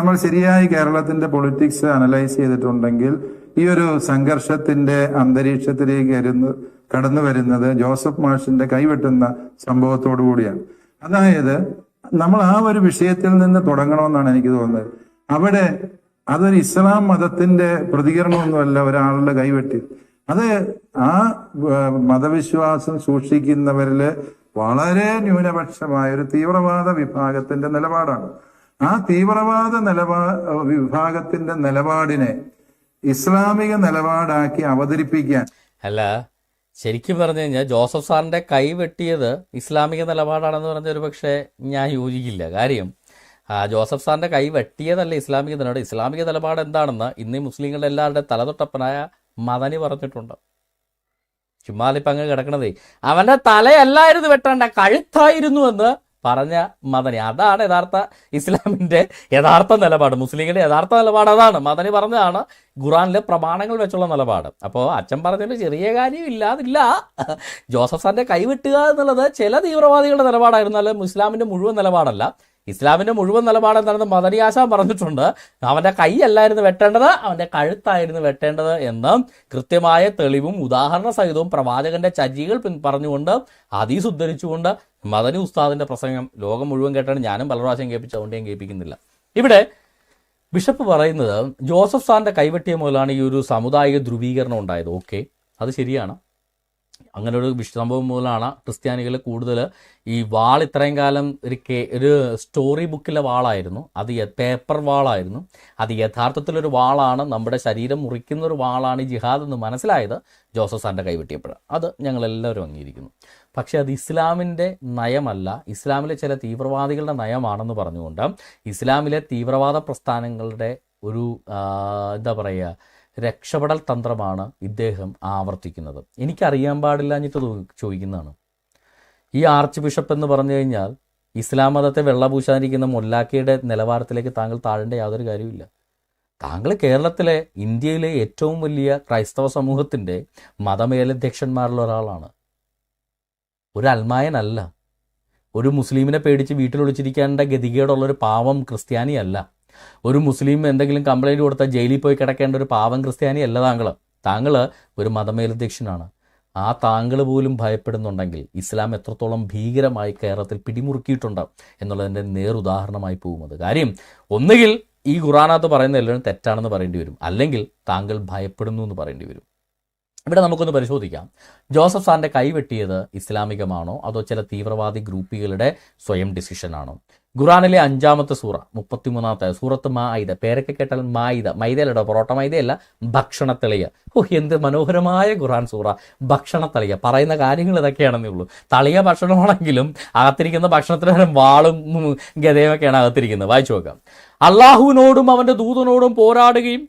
നമ്മൾ ശരിയായി കേരളത്തിന്റെ പൊളിറ്റിക്സ് അനലൈസ് ചെയ്തിട്ടുണ്ടെങ്കിൽ ഈ ഒരു സംഘർഷത്തിന്റെ അന്തരീക്ഷത്തിലേക്ക് വരുന്ന കടന്നു വരുന്നത് ജോസഫ് മാഷിന്റെ കൈവെട്ടുന്ന സംഭവത്തോടു കൂടിയാണ്. അതായത് നമ്മൾ ആ ഒരു വിഷയത്തിൽ നിന്ന് തുടങ്ങണമെന്നാണ് എനിക്ക് തോന്നുന്നത്. അവിടെ അതൊരു ഇസ്ലാം മതത്തിന്റെ പ്രതികരണമൊന്നുമല്ല ഒരാളുടെ കൈവെട്ടി. അത് ആ മതവിശ്വാസം സൂക്ഷിക്കുന്നവരിൽ വളരെ ന്യൂനപക്ഷമായ ഒരു തീവ്രവാദ വിഭാഗത്തിന്റെ നിലപാടാണ്. ആ തീവ്രവാദ നിലപാ വിഭാഗത്തിന്റെ നിലപാടിനെ ഇസ്ലാമിക നിലപാടാക്കി അവതരിപ്പിക്കാൻ. അല്ല ശരിക്കും പറഞ്ഞു കഴിഞ്ഞാൽ ജോസഫ് സാറിന്റെ കൈ വെട്ടിയത് ഇസ്ലാമിക നിലപാടാണെന്ന് പറഞ്ഞ ഒരു പക്ഷേ ഞാൻ യോജിക്കില്ല. കാര്യം ജോസഫ് സാറിന്റെ കൈ വെട്ടിയതല്ല ഇസ്ലാമിക നിലപാട്. ഇസ്ലാമിക നിലപാട് എന്താണെന്ന് ഇന്ന് മുസ്ലിങ്ങളുടെ എല്ലാവരുടെ തലതൊട്ടപ്പനായ മദനി പറഞ്ഞിട്ടുണ്ട്. ചുമ്മാലിപ്പങ്ങ് കിടക്കണതേ. അവന്റെ തലയല്ലായിരുന്നു വെട്ടേണ്ട കഴുത്തായിരുന്നു എന്ന് പറഞ്ഞ മദനി. അതാണ് യഥാർത്ഥ ഇസ്ലാമിന്റെ യഥാർത്ഥ നിലപാട്. മുസ്ലിങ്ങളുടെ യഥാർത്ഥ നിലപാട് അതാണ്. മദനി പറഞ്ഞതാണ് ഖുറാനിലെ പ്രമാണങ്ങൾ വെച്ചുള്ള നിലപാട്. അപ്പോൾ അച്ഛൻ പറഞ്ഞതിൽ ചെറിയ കാര്യം ഇല്ലാതില്ല. ജോസഫ് സാറിന്റെ കൈവിട്ടുക എന്നുള്ളത് ചില തീവ്രവാദികളുടെ നിലപാടായിരുന്നാലും ഇസ്ലാമിന്റെ മുഴുവൻ നിലപാടല്ല. ഇസ്ലാമിന്റെ മുഴുവൻ നിലപാടെന്താണെന്ന് മദനിയാശാൻ പറഞ്ഞിട്ടുണ്ട്. അവന്റെ കൈയല്ലായിരുന്നു വെട്ടേണ്ടത് അവന്റെ കഴുത്തായിരുന്നു വെട്ടേണ്ടത് എന്ന് കൃത്യമായ തെളിവും ഉദാഹരണ സഹിതവും പ്രവാചകന്റെ ചജികൾ പറഞ്ഞുകൊണ്ട് ഹദീസ് ഉദ്ധരിച്ചുകൊണ്ട് മദനി ഉസ്താദിന്റെ പ്രസംഗം ലോകം മുഴുവൻ കേട്ടാണ് ഞാനും പല പ്രാവശ്യം കേൾപ്പിച്ചു അതുകൊണ്ട് ഞാൻ കേൾപ്പിക്കുന്നില്ല. ഇവിടെ ബിഷപ്പ് പറയുന്നത് ജോസഫ് സാറിന്റെ കൈവെട്ടിയ മുതലാണ് ഈ ഒരു സാമുദായിക ധ്രുവീകരണം ഉണ്ടായത്. ഓക്കെ അത് ശരിയാണ്. അങ്ങനെ ഒരു സംഭവം മൂലമാണ് ക്രിസ്ത്യാനികൾ കൂടുതൽ ഈ വാൾ ഇത്രയും കാലം ഒരു കേ ഒരു സ്റ്റോറി ബുക്കിലെ വാളായിരുന്നു. അത് പേപ്പർ വാളായിരുന്നു. അത് യഥാർത്ഥത്തിലൊരു വാളാണ്. നമ്മുടെ ശരീരം മുറിക്കുന്ന ഒരു വാളാണ് ഈ ജിഹാദ് എന്ന് മനസ്സിലായത് ജോസഫ് സാറിന്റെ കൈവെട്ടിയപ്പോൾ അത് ഞങ്ങളെല്ലാവരും അംഗീകരിക്കുന്നു. പക്ഷേ അത് ഇസ്ലാമിന്റെ നയമല്ല. ഇസ്ലാമിലെ ചില തീവ്രവാദികളുടെ നയമാണെന്ന് പറഞ്ഞുകൊണ്ട് ഇസ്ലാമിലെ തീവ്രവാദ പ്രസ്ഥാനങ്ങളുടെ ഒരു എന്താ പറയുക രക്ഷപ്പെടൽ തന്ത്രമാണ് ഇദ്ദേഹം ആവർത്തിക്കുന്നത്. എനിക്കറിയാൻ പാടില്ലാഞ്ഞിട്ട് ചോദിക്കുന്നതാണ്. ഈ ആർച്ച് ബിഷപ്പ് എന്ന് പറഞ്ഞു കഴിഞ്ഞാൽ ഇസ്ലാം മതത്തെ വെള്ളപൂശാനിരിക്കുന്ന മുല്ലാക്കിയുടെ നിലവാരത്തിലേക്ക് താങ്കൾ താഴേണ്ട യാതൊരു കാര്യമില്ല താങ്കൾ കേരളത്തിലെ ഇന്ത്യയിലെ ഏറ്റവും വലിയ ക്രൈസ്തവ സമൂഹത്തിന്റെ മതമേലധ്യക്ഷന്മാരിൽ ഒരാളാണ്. ഒരു അൽമായനല്ല. ഒരു മുസ്ലിമിനെ പേടിച്ച് വീട്ടിലൊളിച്ചിരിക്കേണ്ട ഗതികേടുള്ള ഒരു പാവം ക്രിസ്ത്യാനിയല്ല. ഒരു മുസ്ലിം എന്തെങ്കിലും കംപ്ലൈന്റ് കൊടുത്താൽ ജയിലിൽ പോയി കിടക്കേണ്ട ഒരു പാവം ക്രിസ്ത്യാനി അല്ല താങ്കൾ താങ്കൾ ഒരു മതമേലധ്യക്ഷനാണ്. ആ താങ്കൾ പോലും ഭയപ്പെടുന്നുണ്ടെങ്കിൽ ഇസ്ലാം എത്രത്തോളം ഭീകരമായി കേരളത്തിൽ പിടിമുറുക്കിയിട്ടുണ്ട് എന്നുള്ളതിന്റെ നേരുദാഹരണമായി പോകും അത്. കാര്യം ഒന്നുകിൽ ഈ ഖുറാനകത്ത് പറയുന്ന എല്ലാവരും തെറ്റാണെന്ന് പറയേണ്ടി വരും. അല്ലെങ്കിൽ താങ്കൾ ഭയപ്പെടുന്നു എന്ന് പറയേണ്ടി വരും. ഇവിടെ നമുക്കൊന്ന് പരിശോധിക്കാം. ജോസഫ് സാറിന്റെ കൈവെട്ടിയത് ഇസ്ലാമികമാണോ? അതോ ചില തീവ്രവാദി ഗ്രൂപ്പുകളുടെ സ്വയം ഡിസിഷനാണോ ഖുറാനിലെ അഞ്ചാമത്തെ സൂറ മുപ്പത്തിമൂന്നാമത്തെ സൂറത്ത് മായിദ പേരൊക്കെ കേട്ടാൽ മായിദ മൈദയല്ലോ പൊറോട്ട മൈദയല്ല ഭക്ഷണത്തെളിയ. ഓ എന്ത് മനോഹരമായ ഖുറാൻ സൂറ. ഭക്ഷണത്തളിയ. പറയുന്ന കാര്യങ്ങൾ ഇതൊക്കെയാണെന്നേ ഉള്ളൂ. തളിയ ഭക്ഷണമാണെങ്കിലും അകത്തിരിക്കുന്ന ഭക്ഷണത്തിന് പകരം വാളും ഗതയുമൊക്കെയാണ് അകത്തിരിക്കുന്നത്. വായിച്ചു നോക്കാം. അള്ളാഹുവിനോടും അവന്റെ ദൂതനോടും പോരാടുകയും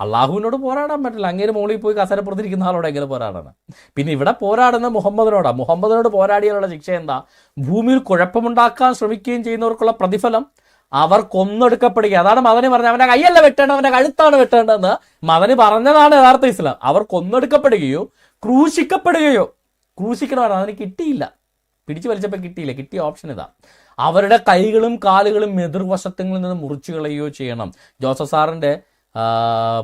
അള്ളാഹുവിനോട് പോരാടാൻ പറ്റില്ല. അങ്ങേര് മുകളിൽ പോയി കസരപ്പുറത്തിരിക്കുന്ന ആളോട് എങ്ങനെ പോരാടാണ് പിന്നെ ഇവിടെ പോരാടുന്ന മുഹമ്മദിനോടാ. മുഹമ്മദിനോട് പോരാടിയാലുള്ള ശിക്ഷ എന്താ? ഭൂമിയിൽ കുഴപ്പമുണ്ടാക്കാൻ ശ്രമിക്കുകയും ചെയ്യുന്നവർക്കുള്ള പ്രതിഫലം അവർ കൊന്നെടുക്കപ്പെടുക അതാണ് മദന് പറഞ്ഞത്. അവന്റെ കൈയല്ല വെട്ടേണ്ട അവന്റെ കഴുത്താണ് വെട്ടേണ്ടതെന്ന് മദന് പറഞ്ഞതാണ് യഥാർത്ഥ ഇസ്ലാം. അവർ കൊന്നെടുക്കപ്പെടുകയോ ക്രൂശിക്കപ്പെടുകയോ ക്രൂശിക്കണമായിരുന്നു അതിന് കിട്ടിയില്ല. പിടിച്ചു വലിച്ചപ്പോൾ കിട്ടിയില്ല. കിട്ടിയ ഓപ്ഷൻ ഇതാ. അവരുടെ കൈകളും കാലുകളും എതിർവശത്തുങ്ങളിൽ നിന്ന് മുറിച്ചു കളയുകയോ ചെയ്യണം. ജോസഫ് സാറിന്റെ ആ,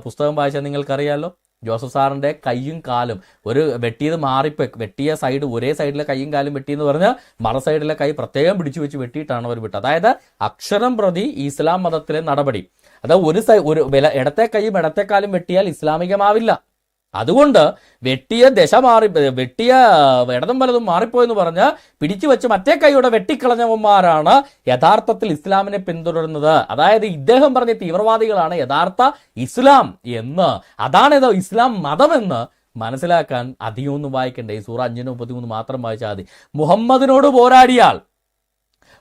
പുസ്തകം വായിച്ചാൽ നിങ്ങൾക്കറിയാമല്ലോ ജോസഫ് സാറിന്റെ കയ്യും കാലും ഒരു വെട്ടിയത് മാറിപ്പോ വെട്ടിയ സൈഡ് ഒരേ സൈഡിലെ കയ്യും കാലും വെട്ടിയെന്ന് പറഞ്ഞാൽ മറ സൈഡിലെ കൈ പ്രത്യേകം പിടിച്ചു വെച്ച് വെട്ടിയിട്ടാണ് അവർ വിട്ടത്. അതായത് അക്ഷരം പ്രതി ഇസ്ലാം മതത്തിലെ നടപടി. അതായത് ഒരു സൈ ഒരു ഇടത്തെ കൈയും ഇടത്തെ കാലും വെട്ടിയാൽ ഇസ്ലാമികമാവില്ല. അതുകൊണ്ട് വെട്ടിയ ദശ മാറി വെട്ടിയ ഇടതും വലതും മാറിപ്പോയെന്ന് പറഞ്ഞ് പിടിച്ചു വെച്ച് മറ്റേ കൈയോടെ വെട്ടിക്കളഞ്ഞവന്മാരാണ് യഥാർത്ഥത്തിൽ ഇസ്ലാമിനെ പിന്തുടരുന്നത്. അതായത് ഇദ്ദേഹം പറഞ്ഞ തീവ്രവാദികളാണ് യഥാർത്ഥ ഇസ്ലാം എന്ന്. അതാണ് ഏതോ ഇസ്ലാം മതമെന്ന് മനസ്സിലാക്കാൻ അധികമൊന്നും വായിക്കണ്ടേ. ഈ സൂറ അഞ്ചിനും മുപ്പത്തിമൂന്ന് മാത്രം വായിച്ചാൽ മതി. മുഹമ്മദിനോട് പോരാടിയാൽ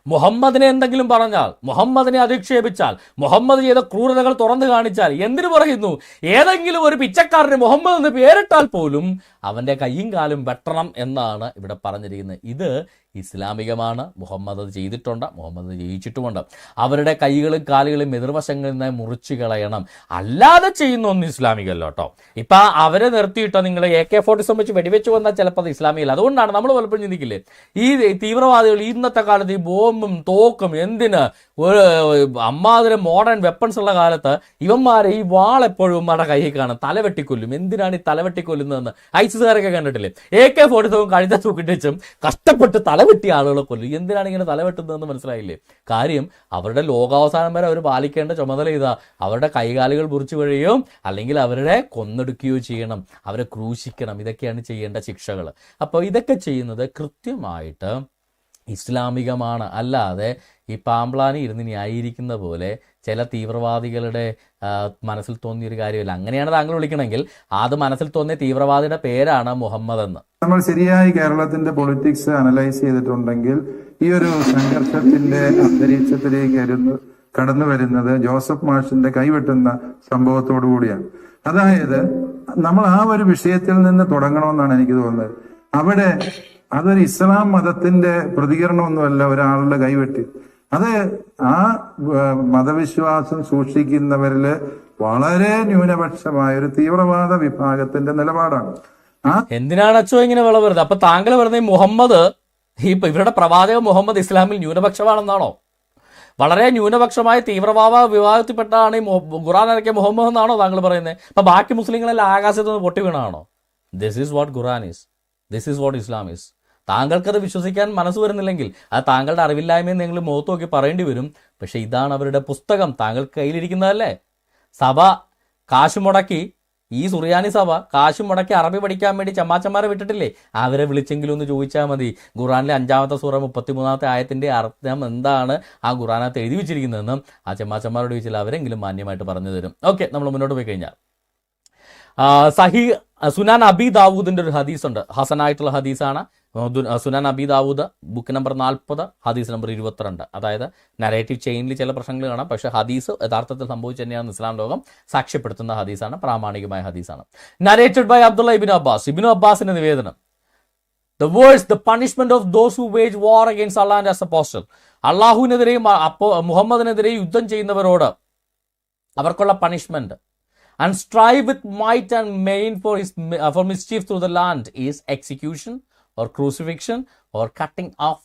മുഹമ്മദിനെ എന്തെങ്കിലും പറഞ്ഞാൽ മുഹമ്മദിനെ അധിക്ഷേപിച്ചാൽ മുഹമ്മദ് ചെയ്ത ക്രൂരതകൾ തുറന്നു കാണിച്ചാൽ എന്തിനു പറയുന്നു? ഏതെങ്കിലും ഒരു പിച്ചക്കാരന് മുഹമ്മദ് എന്ന് പേരിട്ടാൽ പോലും അവന്റെ കയ്യും കാലും വെട്ടണം എന്നാണ് ഇവിടെ പറഞ്ഞിരിക്കുന്നത്. ഇത് ഇസ്ലാമികമാണ്. മുഹമ്മദ് അത് ചെയ്തിട്ടുണ്ട്. മുഹമ്മദ് ജയിച്ചിട്ടുമുണ്ട്. അവരുടെ കൈകളും കാലുകളും എതിർവശങ്ങളിൽ നിന്ന് മുറിച്ചു കളയണം. അല്ലാതെ ചെയ്യുന്ന ഒന്നും ഇസ്ലാമികല്ല കേട്ടോ. ഇപ്പൊ അവരെ നിർത്തിയിട്ടോ നിങ്ങൾ എ കെ ഫോർട്ടി സെവൻ വെച്ച് വെടിവെച്ച് വന്നാൽ ചിലപ്പോൾ അത് ഇസ്ലാമികല്ല. അതുകൊണ്ടാണ് നമ്മൾ പലപ്പോഴും ചിന്തിക്കില്ലേ? ഈ തീവ്രവാദികൾ ഇന്നത്തെ കാലത്ത് ഈ ബോംബും തോക്കും എന്തിന്? ഒരു അമ്മാതിരി മോഡേൺ വെപ്പൺസ് ഉള്ള കാലത്ത് ഇവന്മാരെ ഈ വാൾ എപ്പോഴും ഇവന്മാരുടെ കയ്യിൽ കാണും. തലവെട്ടിക്കൊല്ലും എന്തിനാണ് ഈ തലവെട്ടിക്കൊല്ലുന്നതെന്ന് ഐസിസുകാരൊക്കെ കണ്ടിട്ടില്ലേ? എ കെ ഫോർട്ടി സെവൻ കഴിഞ്ഞ തൂക്കിട്ട് വെച്ചും കഷ്ടപ്പെട്ട് തലവെട്ടിയ ആളുകളെ കൊല്ലും. എന്തിനാണ് ഇങ്ങനെ തലവെട്ടുന്നതെന്ന് മനസ്സിലായില്ലേ? കാര്യം അവരുടെ ലോകാവസാനം വരെ അവർ പാലിക്കേണ്ട ചുമതല ഇതാ. അവരുടെ കൈകാലുകൾ മുറിച്ചു വഴിയോ അല്ലെങ്കിൽ അവരുടെ കൊന്നെടുക്കുകയോ ചെയ്യണം. അവരെ ക്രൂശിക്കണം. ഇതൊക്കെയാണ് ചെയ്യേണ്ട ശിക്ഷകൾ അപ്പോൾ ഇതൊക്കെ ചെയ്യുന്നത് കൃത്യമായിട്ട് ഇസ്ലാമികമാണ്. അല്ലാതെ ഈ പാമ്പ്ലാനി ഇരുന്ന് ന്യായീകരിക്കുന്ന പോലെ ചില തീവ്രവാദികളുടെ മനസ്സിൽ തോന്നിയൊരു കാര്യമില്ല. അങ്ങനെയാണ് താങ്കൾ വിളിക്കണമെങ്കിൽ അത് മനസ്സിൽ തോന്നിയ തീവ്രവാദിയുടെ പേരാണ് മുഹമ്മദ് എന്ന് നമ്മൾ ശരിയായി കേരളത്തിന്റെ പൊളിറ്റിക്സ് അനലൈസ് ചെയ്തിട്ടുണ്ടെങ്കിൽ ഈ ഒരു സംഘർഷത്തിന്റെ അന്തരീക്ഷത്തിലേക്ക് കടന്നു വരുന്നത് ജോസഫ് മാഷിന്റെ കൈവെട്ടുന്ന സംഭവത്തോടു കൂടിയാണ്. അതായത് നമ്മൾ ആ ഒരു വിഷയത്തിൽ നിന്ന് തുടങ്ങണമെന്നാണ് എനിക്ക് തോന്നുന്നത്. അവിടെ അതൊരു ഇസ്ലാം മതത്തിന്റെ പ്രതികരണമൊന്നുമല്ല ഒരാളുടെ കൈവെട്ടി. അത് ആ മതവിശ്വാസം സൂക്ഷിക്കുന്നവരിൽ വളരെ ന്യൂനപക്ഷമായ ഒരു തീവ്രവാദ വിഭാഗത്തിന്റെ നിലപാടാണ്. എന്തിനാണ് അച്ചോ ഇങ്ങനെ വിളവരുത് അപ്പൊ താങ്കൾ പറഞ്ഞ മുഹമ്മദ് ഈ ഇവരുടെ പ്രവാചക മുഹമ്മദ് ഇസ്ലാമിൽ ന്യൂനപക്ഷമാണെന്നാണോ? വളരെ ന്യൂനപക്ഷമായ തീവ്രവാദ വിഭാഗത്തിൽപ്പെട്ടാണ് ഈ ഖുറാൻ ഇറക്കിയ മുഹമ്മദ് എന്നാണോ താങ്കൾ പറയുന്നത്? അപ്പൊ ബാക്കി മുസ്ലിങ്ങളെല്ലാം ആകാശത്ത് നിന്ന് പൊട്ടി വീണാണോ this is what Quran is this is what Islam is താങ്കൾക്കത് വിശ്വസിക്കാൻ മനസ്സ് വരുന്നില്ലെങ്കിൽ അത് താങ്കളുടെ അറിവില്ലായ്മയും നിങ്ങൾ മുഖത്ത് നോക്കി പറയേണ്ടി വരും. പക്ഷെ ഇതാണ് അവരുടെ പുസ്തകം. താങ്കൾക്ക് കയ്യിലിരിക്കുന്നതല്ലേ? സഭ കാശ് മുടക്കി ഈ സുറിയാനി സഭ കാശ് മുടക്കി അറബി പഠിക്കാൻ വേണ്ടി ചമ്മാച്ചന്മാരെ വിട്ടിട്ടില്ലേ? അവരെ വിളിച്ചെങ്കിലും ഒന്ന് ചോദിച്ചാൽ മതി. ഖുറാനിലെ അഞ്ചാമത്തെ സൂറ മുപ്പത്തിമൂന്നാമത്തെ ആയത്തിന്റെ അർത്ഥം എന്താണ്? ആ ഖുറാനകത്ത് എഴുതി വെച്ചിരിക്കുന്നതെന്നും ആ ചമ്മാച്ചന്മാരോട് ചോദിച്ചാൽ അവരെങ്കിലും മാന്യമായിട്ട് പറഞ്ഞു തരും. ഓക്കെ നമ്മൾ മുന്നോട്ട് പോയി കഴിഞ്ഞാൽ. സഹി സുനാൻ അബി ദാവൂദിന്റെ ഒരു ഹദീസ് ഉണ്ട് ഹസനായിട്ടുള്ള ഹദീസാണ്. സുനാൻ അബി ദാവൂദ് ബുക്ക് നമ്പർ നാൽപ്പത് ഹദീസ് നമ്പർ ഇരുപത്തിരണ്ട്. അതായത് നരേറ്റീവ് ചെയിനിൽ ചില പ്രശ്നങ്ങൾ കാണാം. പക്ഷെ ഹദീസ് യഥാർത്ഥത്തിൽ സംഭവിച്ചു തന്നെയാണ് ഇസ്ലാം ലോകം സാക്ഷ്യപ്പെടുത്തുന്ന ഹദീസാണ് പ്രാമാണികമായ ഹദീസാണ്. Narrated by Abdullah Ibn Abbas. ഇബിൻ അബ്ബാസിന്റെ നിവേദനം. The verse the punishment of those who wage war against Allah as apostle അള്ളാഹുവിനെതിരെയും അപ്പോ മുഹമ്മദിനെതിരെയും യുദ്ധം ചെയ്യുന്നവരോട് അവർക്കുള്ള punishment and strive with might and main for his for mischief through the land is execution. Or crucifixion or cutting off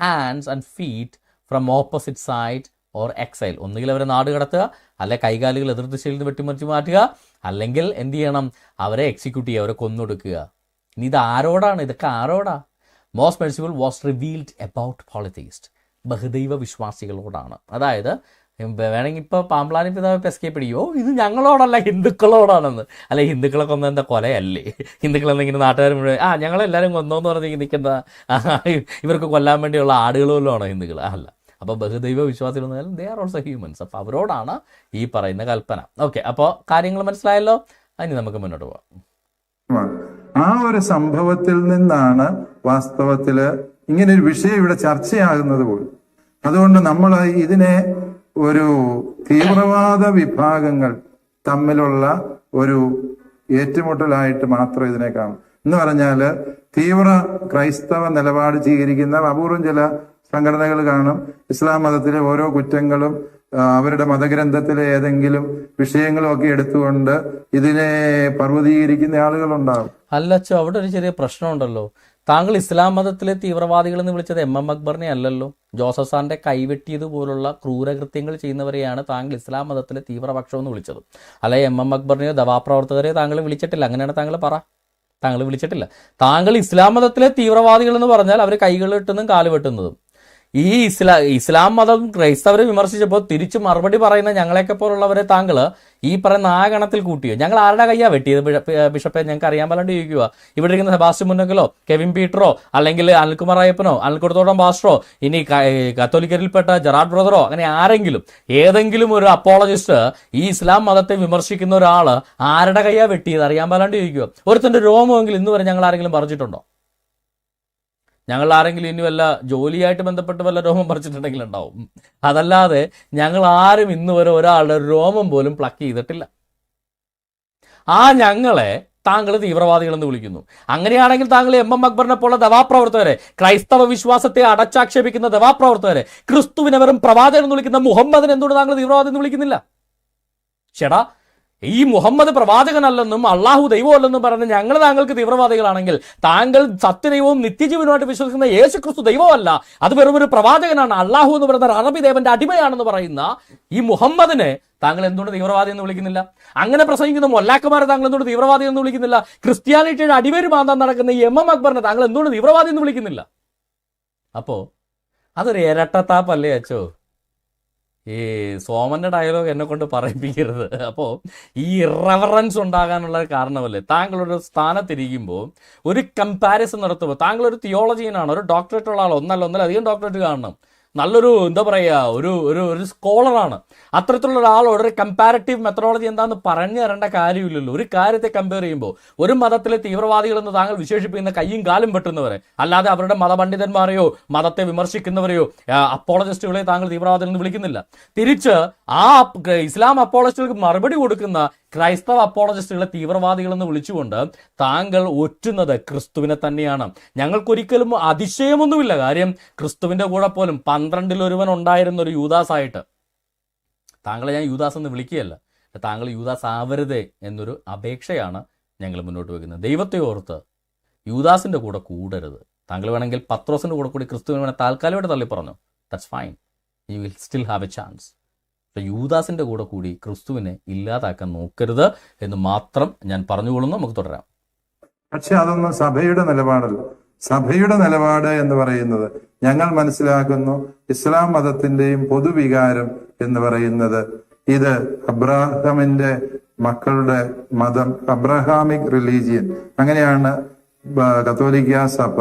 hands and feet from opposite side or exile ഒന്നുകിൽ അവരെ നാട് കടത്തുക അല്ലെ കൈകാലുകൾ എതിർ ദിശയിൽ നിന്ന് വെട്ടിമറിച്ച് മാറ്റുക അല്ലെങ്കിൽ എന്ത് ചെയ്യണം? അവരെ എക്സിക്യൂട്ട് ചെയ്യുക അവരെ കൊന്നൊടുക്കുക. ഇനി ഇത് ആരോടാണ്? ഇതൊക്കെ ആരോടാ? Most merciful was revealed about polytheist ബഹുദൈവ വിശ്വാസികളോടാണ് അതായത് വേണമെങ്കിൽ ഇപ്പോൾ പാമ്പ്ലാനി പിതാവ് എസ്കേപ്പ് പിടിക്കുമോ ഇത് ഞങ്ങളോടല്ല ഹിന്ദുക്കളോടാണെന്ന്. അല്ലെ ഹിന്ദുക്കളെ കൊന്ന എന്താ കൊലയല്ലേ? ഹിന്ദുക്കൾ എന്തെങ്കിലും നാട്ടുകാർ മുഴുവൻ ആ ഞങ്ങളെല്ലാവരും കൊന്നോന്ന് പറഞ്ഞ് നിൽക്കുന്ന ഇവർക്ക് കൊല്ലാൻ വേണ്ടിയുള്ള ആടുകൾ ഹിന്ദുക്കൾ അല്ല. അപ്പോൾ ബഹുദൈവ വിശ്വാസികൾ എന്ന് പറഞ്ഞാൽ ദേ ആർ ഓൾസോ ഹ്യൂമൻസ് അപ്പോൾ അവരോടാണ് ഈ പറയുന്ന കൽപ്പന. ഓക്കെ അപ്പോൾ കാര്യങ്ങൾ മനസ്സിലായല്ലോ? ഇനി നമുക്ക് മുന്നോട്ട് പോകാം ആ ഒരു സംഭവത്തിൽ നിന്നാണ് വാസ്തവത്തിൽ ഇങ്ങനെ ഒരു വിഷയം ഇവിടെ ചർച്ചയാകുന്നത് പോലും. അതുകൊണ്ട് നമ്മൾ ഇതിനെ ഒരു തീവ്രവാദ വിഭാഗങ്ങൾ തമ്മിലുള്ള ഒരു ഏറ്റുമുട്ടലായിട്ട് മാത്രം ഇതിനെ കാണും. എന്ന് പറഞ്ഞാൽ തീവ്ര ക്രൈസ്തവ നിലപാട് സ്വീകരിക്കുന്ന അപൂർവം ചില സംഘടനകൾ കാണും. ഇസ്ലാം മതത്തിലെ ഓരോ കുറ്റങ്ങളും അവരുടെ മതഗ്രന്ഥത്തിലെ ഏതെങ്കിലും വിഷയങ്ങളും ഒക്കെ എടുത്തുകൊണ്ട് ഇതിനെ പർവതീകരിക്കുന്ന ആളുകളുണ്ടാവും അല്ലച്ചോ അവിടെ ഒരു ചെറിയ പ്രശ്നമുണ്ടല്ലോ. താങ്കൾ ഇസ്ലാം മതത്തിലെ തീവ്രവാദികൾ എന്ന് വിളിച്ചത് എം എം അക്ബറിനെ അല്ലല്ലോ. ജോസഫ് സാറിന്റെ കൈവെട്ടിയതുപോലുള്ള ക്രൂരകൃത്യങ്ങൾ ചെയ്യുന്നവരെയാണ് താങ്കൾ ഇസ്ലാം മതത്തിലെ തീവ്രപക്ഷം എന്ന് വിളിച്ചത്. അല്ലെ എം എം അക്ബറിനെയോ ദവാപ്രവർത്തകരെയോ താങ്കൾ വിളിച്ചിട്ടില്ല. അങ്ങനെയാണ് താങ്കൾ പറ. താങ്കൾ വിളിച്ചിട്ടില്ല. താങ്കൾ ഇസ്ലാം മതത്തിലെ തീവ്രവാദികൾ എന്ന് പറഞ്ഞാൽ അവർ കൈകൾ വെട്ടുന്നതും കാൽ വെട്ടുന്നതും. ഈ ഇസ്ലാ ഇസ്ലാം മതം ക്രൈസ്തവരെ വിമർശിച്ചപ്പോൾ തിരിച്ച് മറുപടി പറയുന്ന ഞങ്ങളെയൊക്കെ പോലുള്ളവരെ താങ്കൾ ഈ പറയുന്ന ആ ഗണത്തിൽ കൂട്ടിയോ? ഞങ്ങൾ ആരുടെ കയ്യാ വെട്ടിയത്? ബിഷപ്പ് ഞങ്ങൾക്ക് അറിയാൻ പാലാണ്ട് ചോദിക്കുക ഇവിടെ ഇരിക്കുന്ന സെബാസ്റ്റ്യൻ മുന്നക്കലോ കെവിൻ പീറ്ററോ അല്ലെങ്കിൽ അനിൽകുമാർ അയ്യപ്പനോ അനിൽക്കുടത്തോടം പാസ്റ്ററോ ഇനി കത്തോലിക്കരിൽപ്പെട്ട ജെറാഡ് ബ്രദറോ അങ്ങനെ ആരെങ്കിലും ഏതെങ്കിലും ഒരു അപ്പോളജിസ്റ്റ് ഈ ഇസ്ലാം മതത്തെ വിമർശിക്കുന്ന ഒരാൾ ആരുടെ കയ്യാ വെട്ടിയത്? അറിയാൻ പാലാണ്ട് ചോദിക്കുക ഒരുത്തന്റെ രോമമെങ്കിൽ ഇന്ന് വരെ ഞങ്ങൾ ആരെങ്കിലും പറിച്ചിട്ടുണ്ടോ ഞങ്ങൾ ആരെങ്കിലും ഇനി വല്ല ജോലിയായിട്ട് ബന്ധപ്പെട്ട് വല്ല രോമം പറിച്ചിട്ടുണ്ടെങ്കിൽ ഉണ്ടാവും. അതല്ലാതെ ഞങ്ങൾ ആരും ഇന്ന് വരെ ഒരാളുടെ രോമം പോലും പ്ലക്ക് ചെയ്തിട്ടില്ല. ആ ഞങ്ങളെ താങ്കൾ തീവ്രവാദികളെന്ന് വിളിക്കുന്നു. അങ്ങനെയാണെങ്കിൽ താങ്കൾ എം. എം. അക്ബറിനെ പോലെ ദവാപ്രവർത്തകരെ ക്രൈസ്തവ വിശ്വാസത്തെ അടച്ചാക്ഷേപിക്കുന്ന ദവാപ്രവർത്തകരെ ക്രിസ്തുവിനെ വെറും പ്രവാചകൻ എന്ന് വിളിക്കുന്ന മുഹമ്മദിനെ എന്തുകൊണ്ട് താങ്കൾ തീവ്രവാദി എന്ന് വിളിക്കുന്നില്ല? ചേടാ ഈ മുഹമ്മദ് പ്രവാചകനല്ലെന്നും അള്ളാഹു ദൈവമല്ലെന്നും പറഞ്ഞ് ഞങ്ങൾ താങ്കൾക്ക് തീവ്രവാദികളാണെങ്കിൽ താങ്കൾ സത്യദൈവവും നിത്യജീവനുമായിട്ട് വിശ്വസിക്കുന്ന യേശു ക്രിസ്തു ദൈവമല്ല. അത് വെറും ഒരു പ്രവാചകനാണ്. അള്ളാഹു എന്ന് പറയുന്ന അറബി ദേവന്റെ അടിമയാണെന്ന് പറയുന്ന ഈ മുഹമ്മദിനെ താങ്കൾ എന്തുകൊണ്ട് തീവ്രവാദി എന്ന് വിളിക്കുന്നില്ല? അങ്ങനെ പ്രസംഗിക്കുന്ന മൊല്ലാക്കന്മാരെ താങ്കൾ എന്തുകൊണ്ട് തീവ്രവാദി എന്ന് വിളിക്കുന്നില്ല? ക്രിസ്ത്യാനിറ്റിയുടെ അടിവേര് മാന്താൻ നടക്കുന്ന എം എം അക്ബറിനെ താങ്കൾ എന്തുകൊണ്ട് തീവ്രവാദി എന്ന് വിളിക്കുന്നില്ല? അപ്പോ അതൊരു ഇരട്ടത്താപ്പല്ലേ അച്ചോ ഈ സോമന്റെ ഡയലോഗ് എന്നെ കൊണ്ട് പറയിപ്പിക്കരുത്. അപ്പോൾ ഈ ഇറവറൻസ് ഉണ്ടാകാനുള്ള കാരണമല്ലേ? താങ്കളൊരു സ്ഥാനത്തിരിക്കുമ്പോൾ ഒരു കമ്പാരിസൺ നടത്തുമ്പോൾ താങ്കൾ ഒരു തിയോളജിയനാണ് ഒരു ഡോക്ടറേറ്റ് ഉള്ള ആൾ ഒന്നല്ല ഒന്നല്ല അധികം ഡോക്ടറേറ്റ് കാണണം. നല്ലൊരു എന്താ പറയുക ഒരു ഒരു ഒരു സ്കോളറാണ് അത്തരത്തിലുള്ള ഒരാളോട് ഒരു കമ്പാരറ്റീവ് മെത്തഡോളജി എന്താണെന്ന് പറഞ്ഞു തരേണ്ട കാര്യമില്ലല്ലോ. ഒരു കാര്യത്തെ കമ്പയർ ചെയ്യുമ്പോൾ ഒരു മതത്തിലെ തീവ്രവാദികളെന്ന് താങ്കൾ വിശേഷിപ്പിക്കുന്ന കയ്യും കാലും വെട്ടുന്നവരെ അല്ലാതെ അവരുടെ മതപണ്ഡിതന്മാരെയോ മതത്തെ വിമർശിക്കുന്നവരെയോ അപ്പോളജിസ്റ്റുകളെ താങ്കൾ തീവ്രവാദികൾ എന്ന് വിളിക്കുന്നില്ല. തിരിച്ച് ആ ഇസ്ലാം അപ്പോളജിസ്റ്റുകൾക്ക് മറുപടി കൊടുക്കുന്ന ക്രൈസ്തവ അപ്പോളജിസ്റ്റുകളെ തീവ്രവാദികളെന്ന് വിളിച്ചുകൊണ്ട് താങ്കൾ ഒറ്റുന്നത് ക്രിസ്തുവിനെ തന്നെയാണ്. ഞങ്ങൾക്കൊരിക്കലും അതിശയമൊന്നുമില്ല. കാര്യം ക്രിസ്തുവിന്റെ കൂടെ പോലും പന്ത്രണ്ടിൽ ഒരുവൻ ഉണ്ടായിരുന്ന ഒരു യൂദാസ് ആയിട്ട് താങ്കളെ ഞാൻ യൂദാസ് എന്ന് വിളിക്കുകയല്ല. താങ്കൾ യൂദാസ് ആവരുതേ എന്നൊരു അപേക്ഷയാണ് ഞങ്ങൾ മുന്നോട്ട് വെക്കുന്നത്. ദൈവത്തെ ഓർത്ത് യൂദാസിന്റെ കൂടെ കൂടരുത്. താങ്കൾ വേണമെങ്കിൽ പത്രോസിന്റെ കൂടെ കൂടി ക്രിസ്തുവിനെ വേണമെങ്കിൽ താൽക്കാലികമായിട്ട് തള്ളി പറഞ്ഞു that's fine you will still have a chance യൂദാസിന്റെ കൂടെ കൂടി ക്രിസ്തുവിനെ ഇല്ലാതാക്കാൻ നോക്കരുത് എന്ന് മാത്രം ഞാൻ പറഞ്ഞുകൊള്ളുന്നു. നമുക്ക് തുടരാം. പക്ഷെ അതൊന്നും സഭയുടെ നിലപാടല്ല. സഭയുടെ നിലപാട് എന്ന് പറയുന്നത് ഞങ്ങൾ മനസ്സിലാക്കുന്നു ഇസ്ലാം മതത്തിന്റെയും പൊതുവികാരം എന്ന് പറയുന്നത്. ഇത് അബ്രാഹമിന്റെ മക്കളുടെ മതം അബ്രഹാമിക് റിലീജിയൻ. അങ്ങനെയാണ് കത്തോലിക്ക സഭ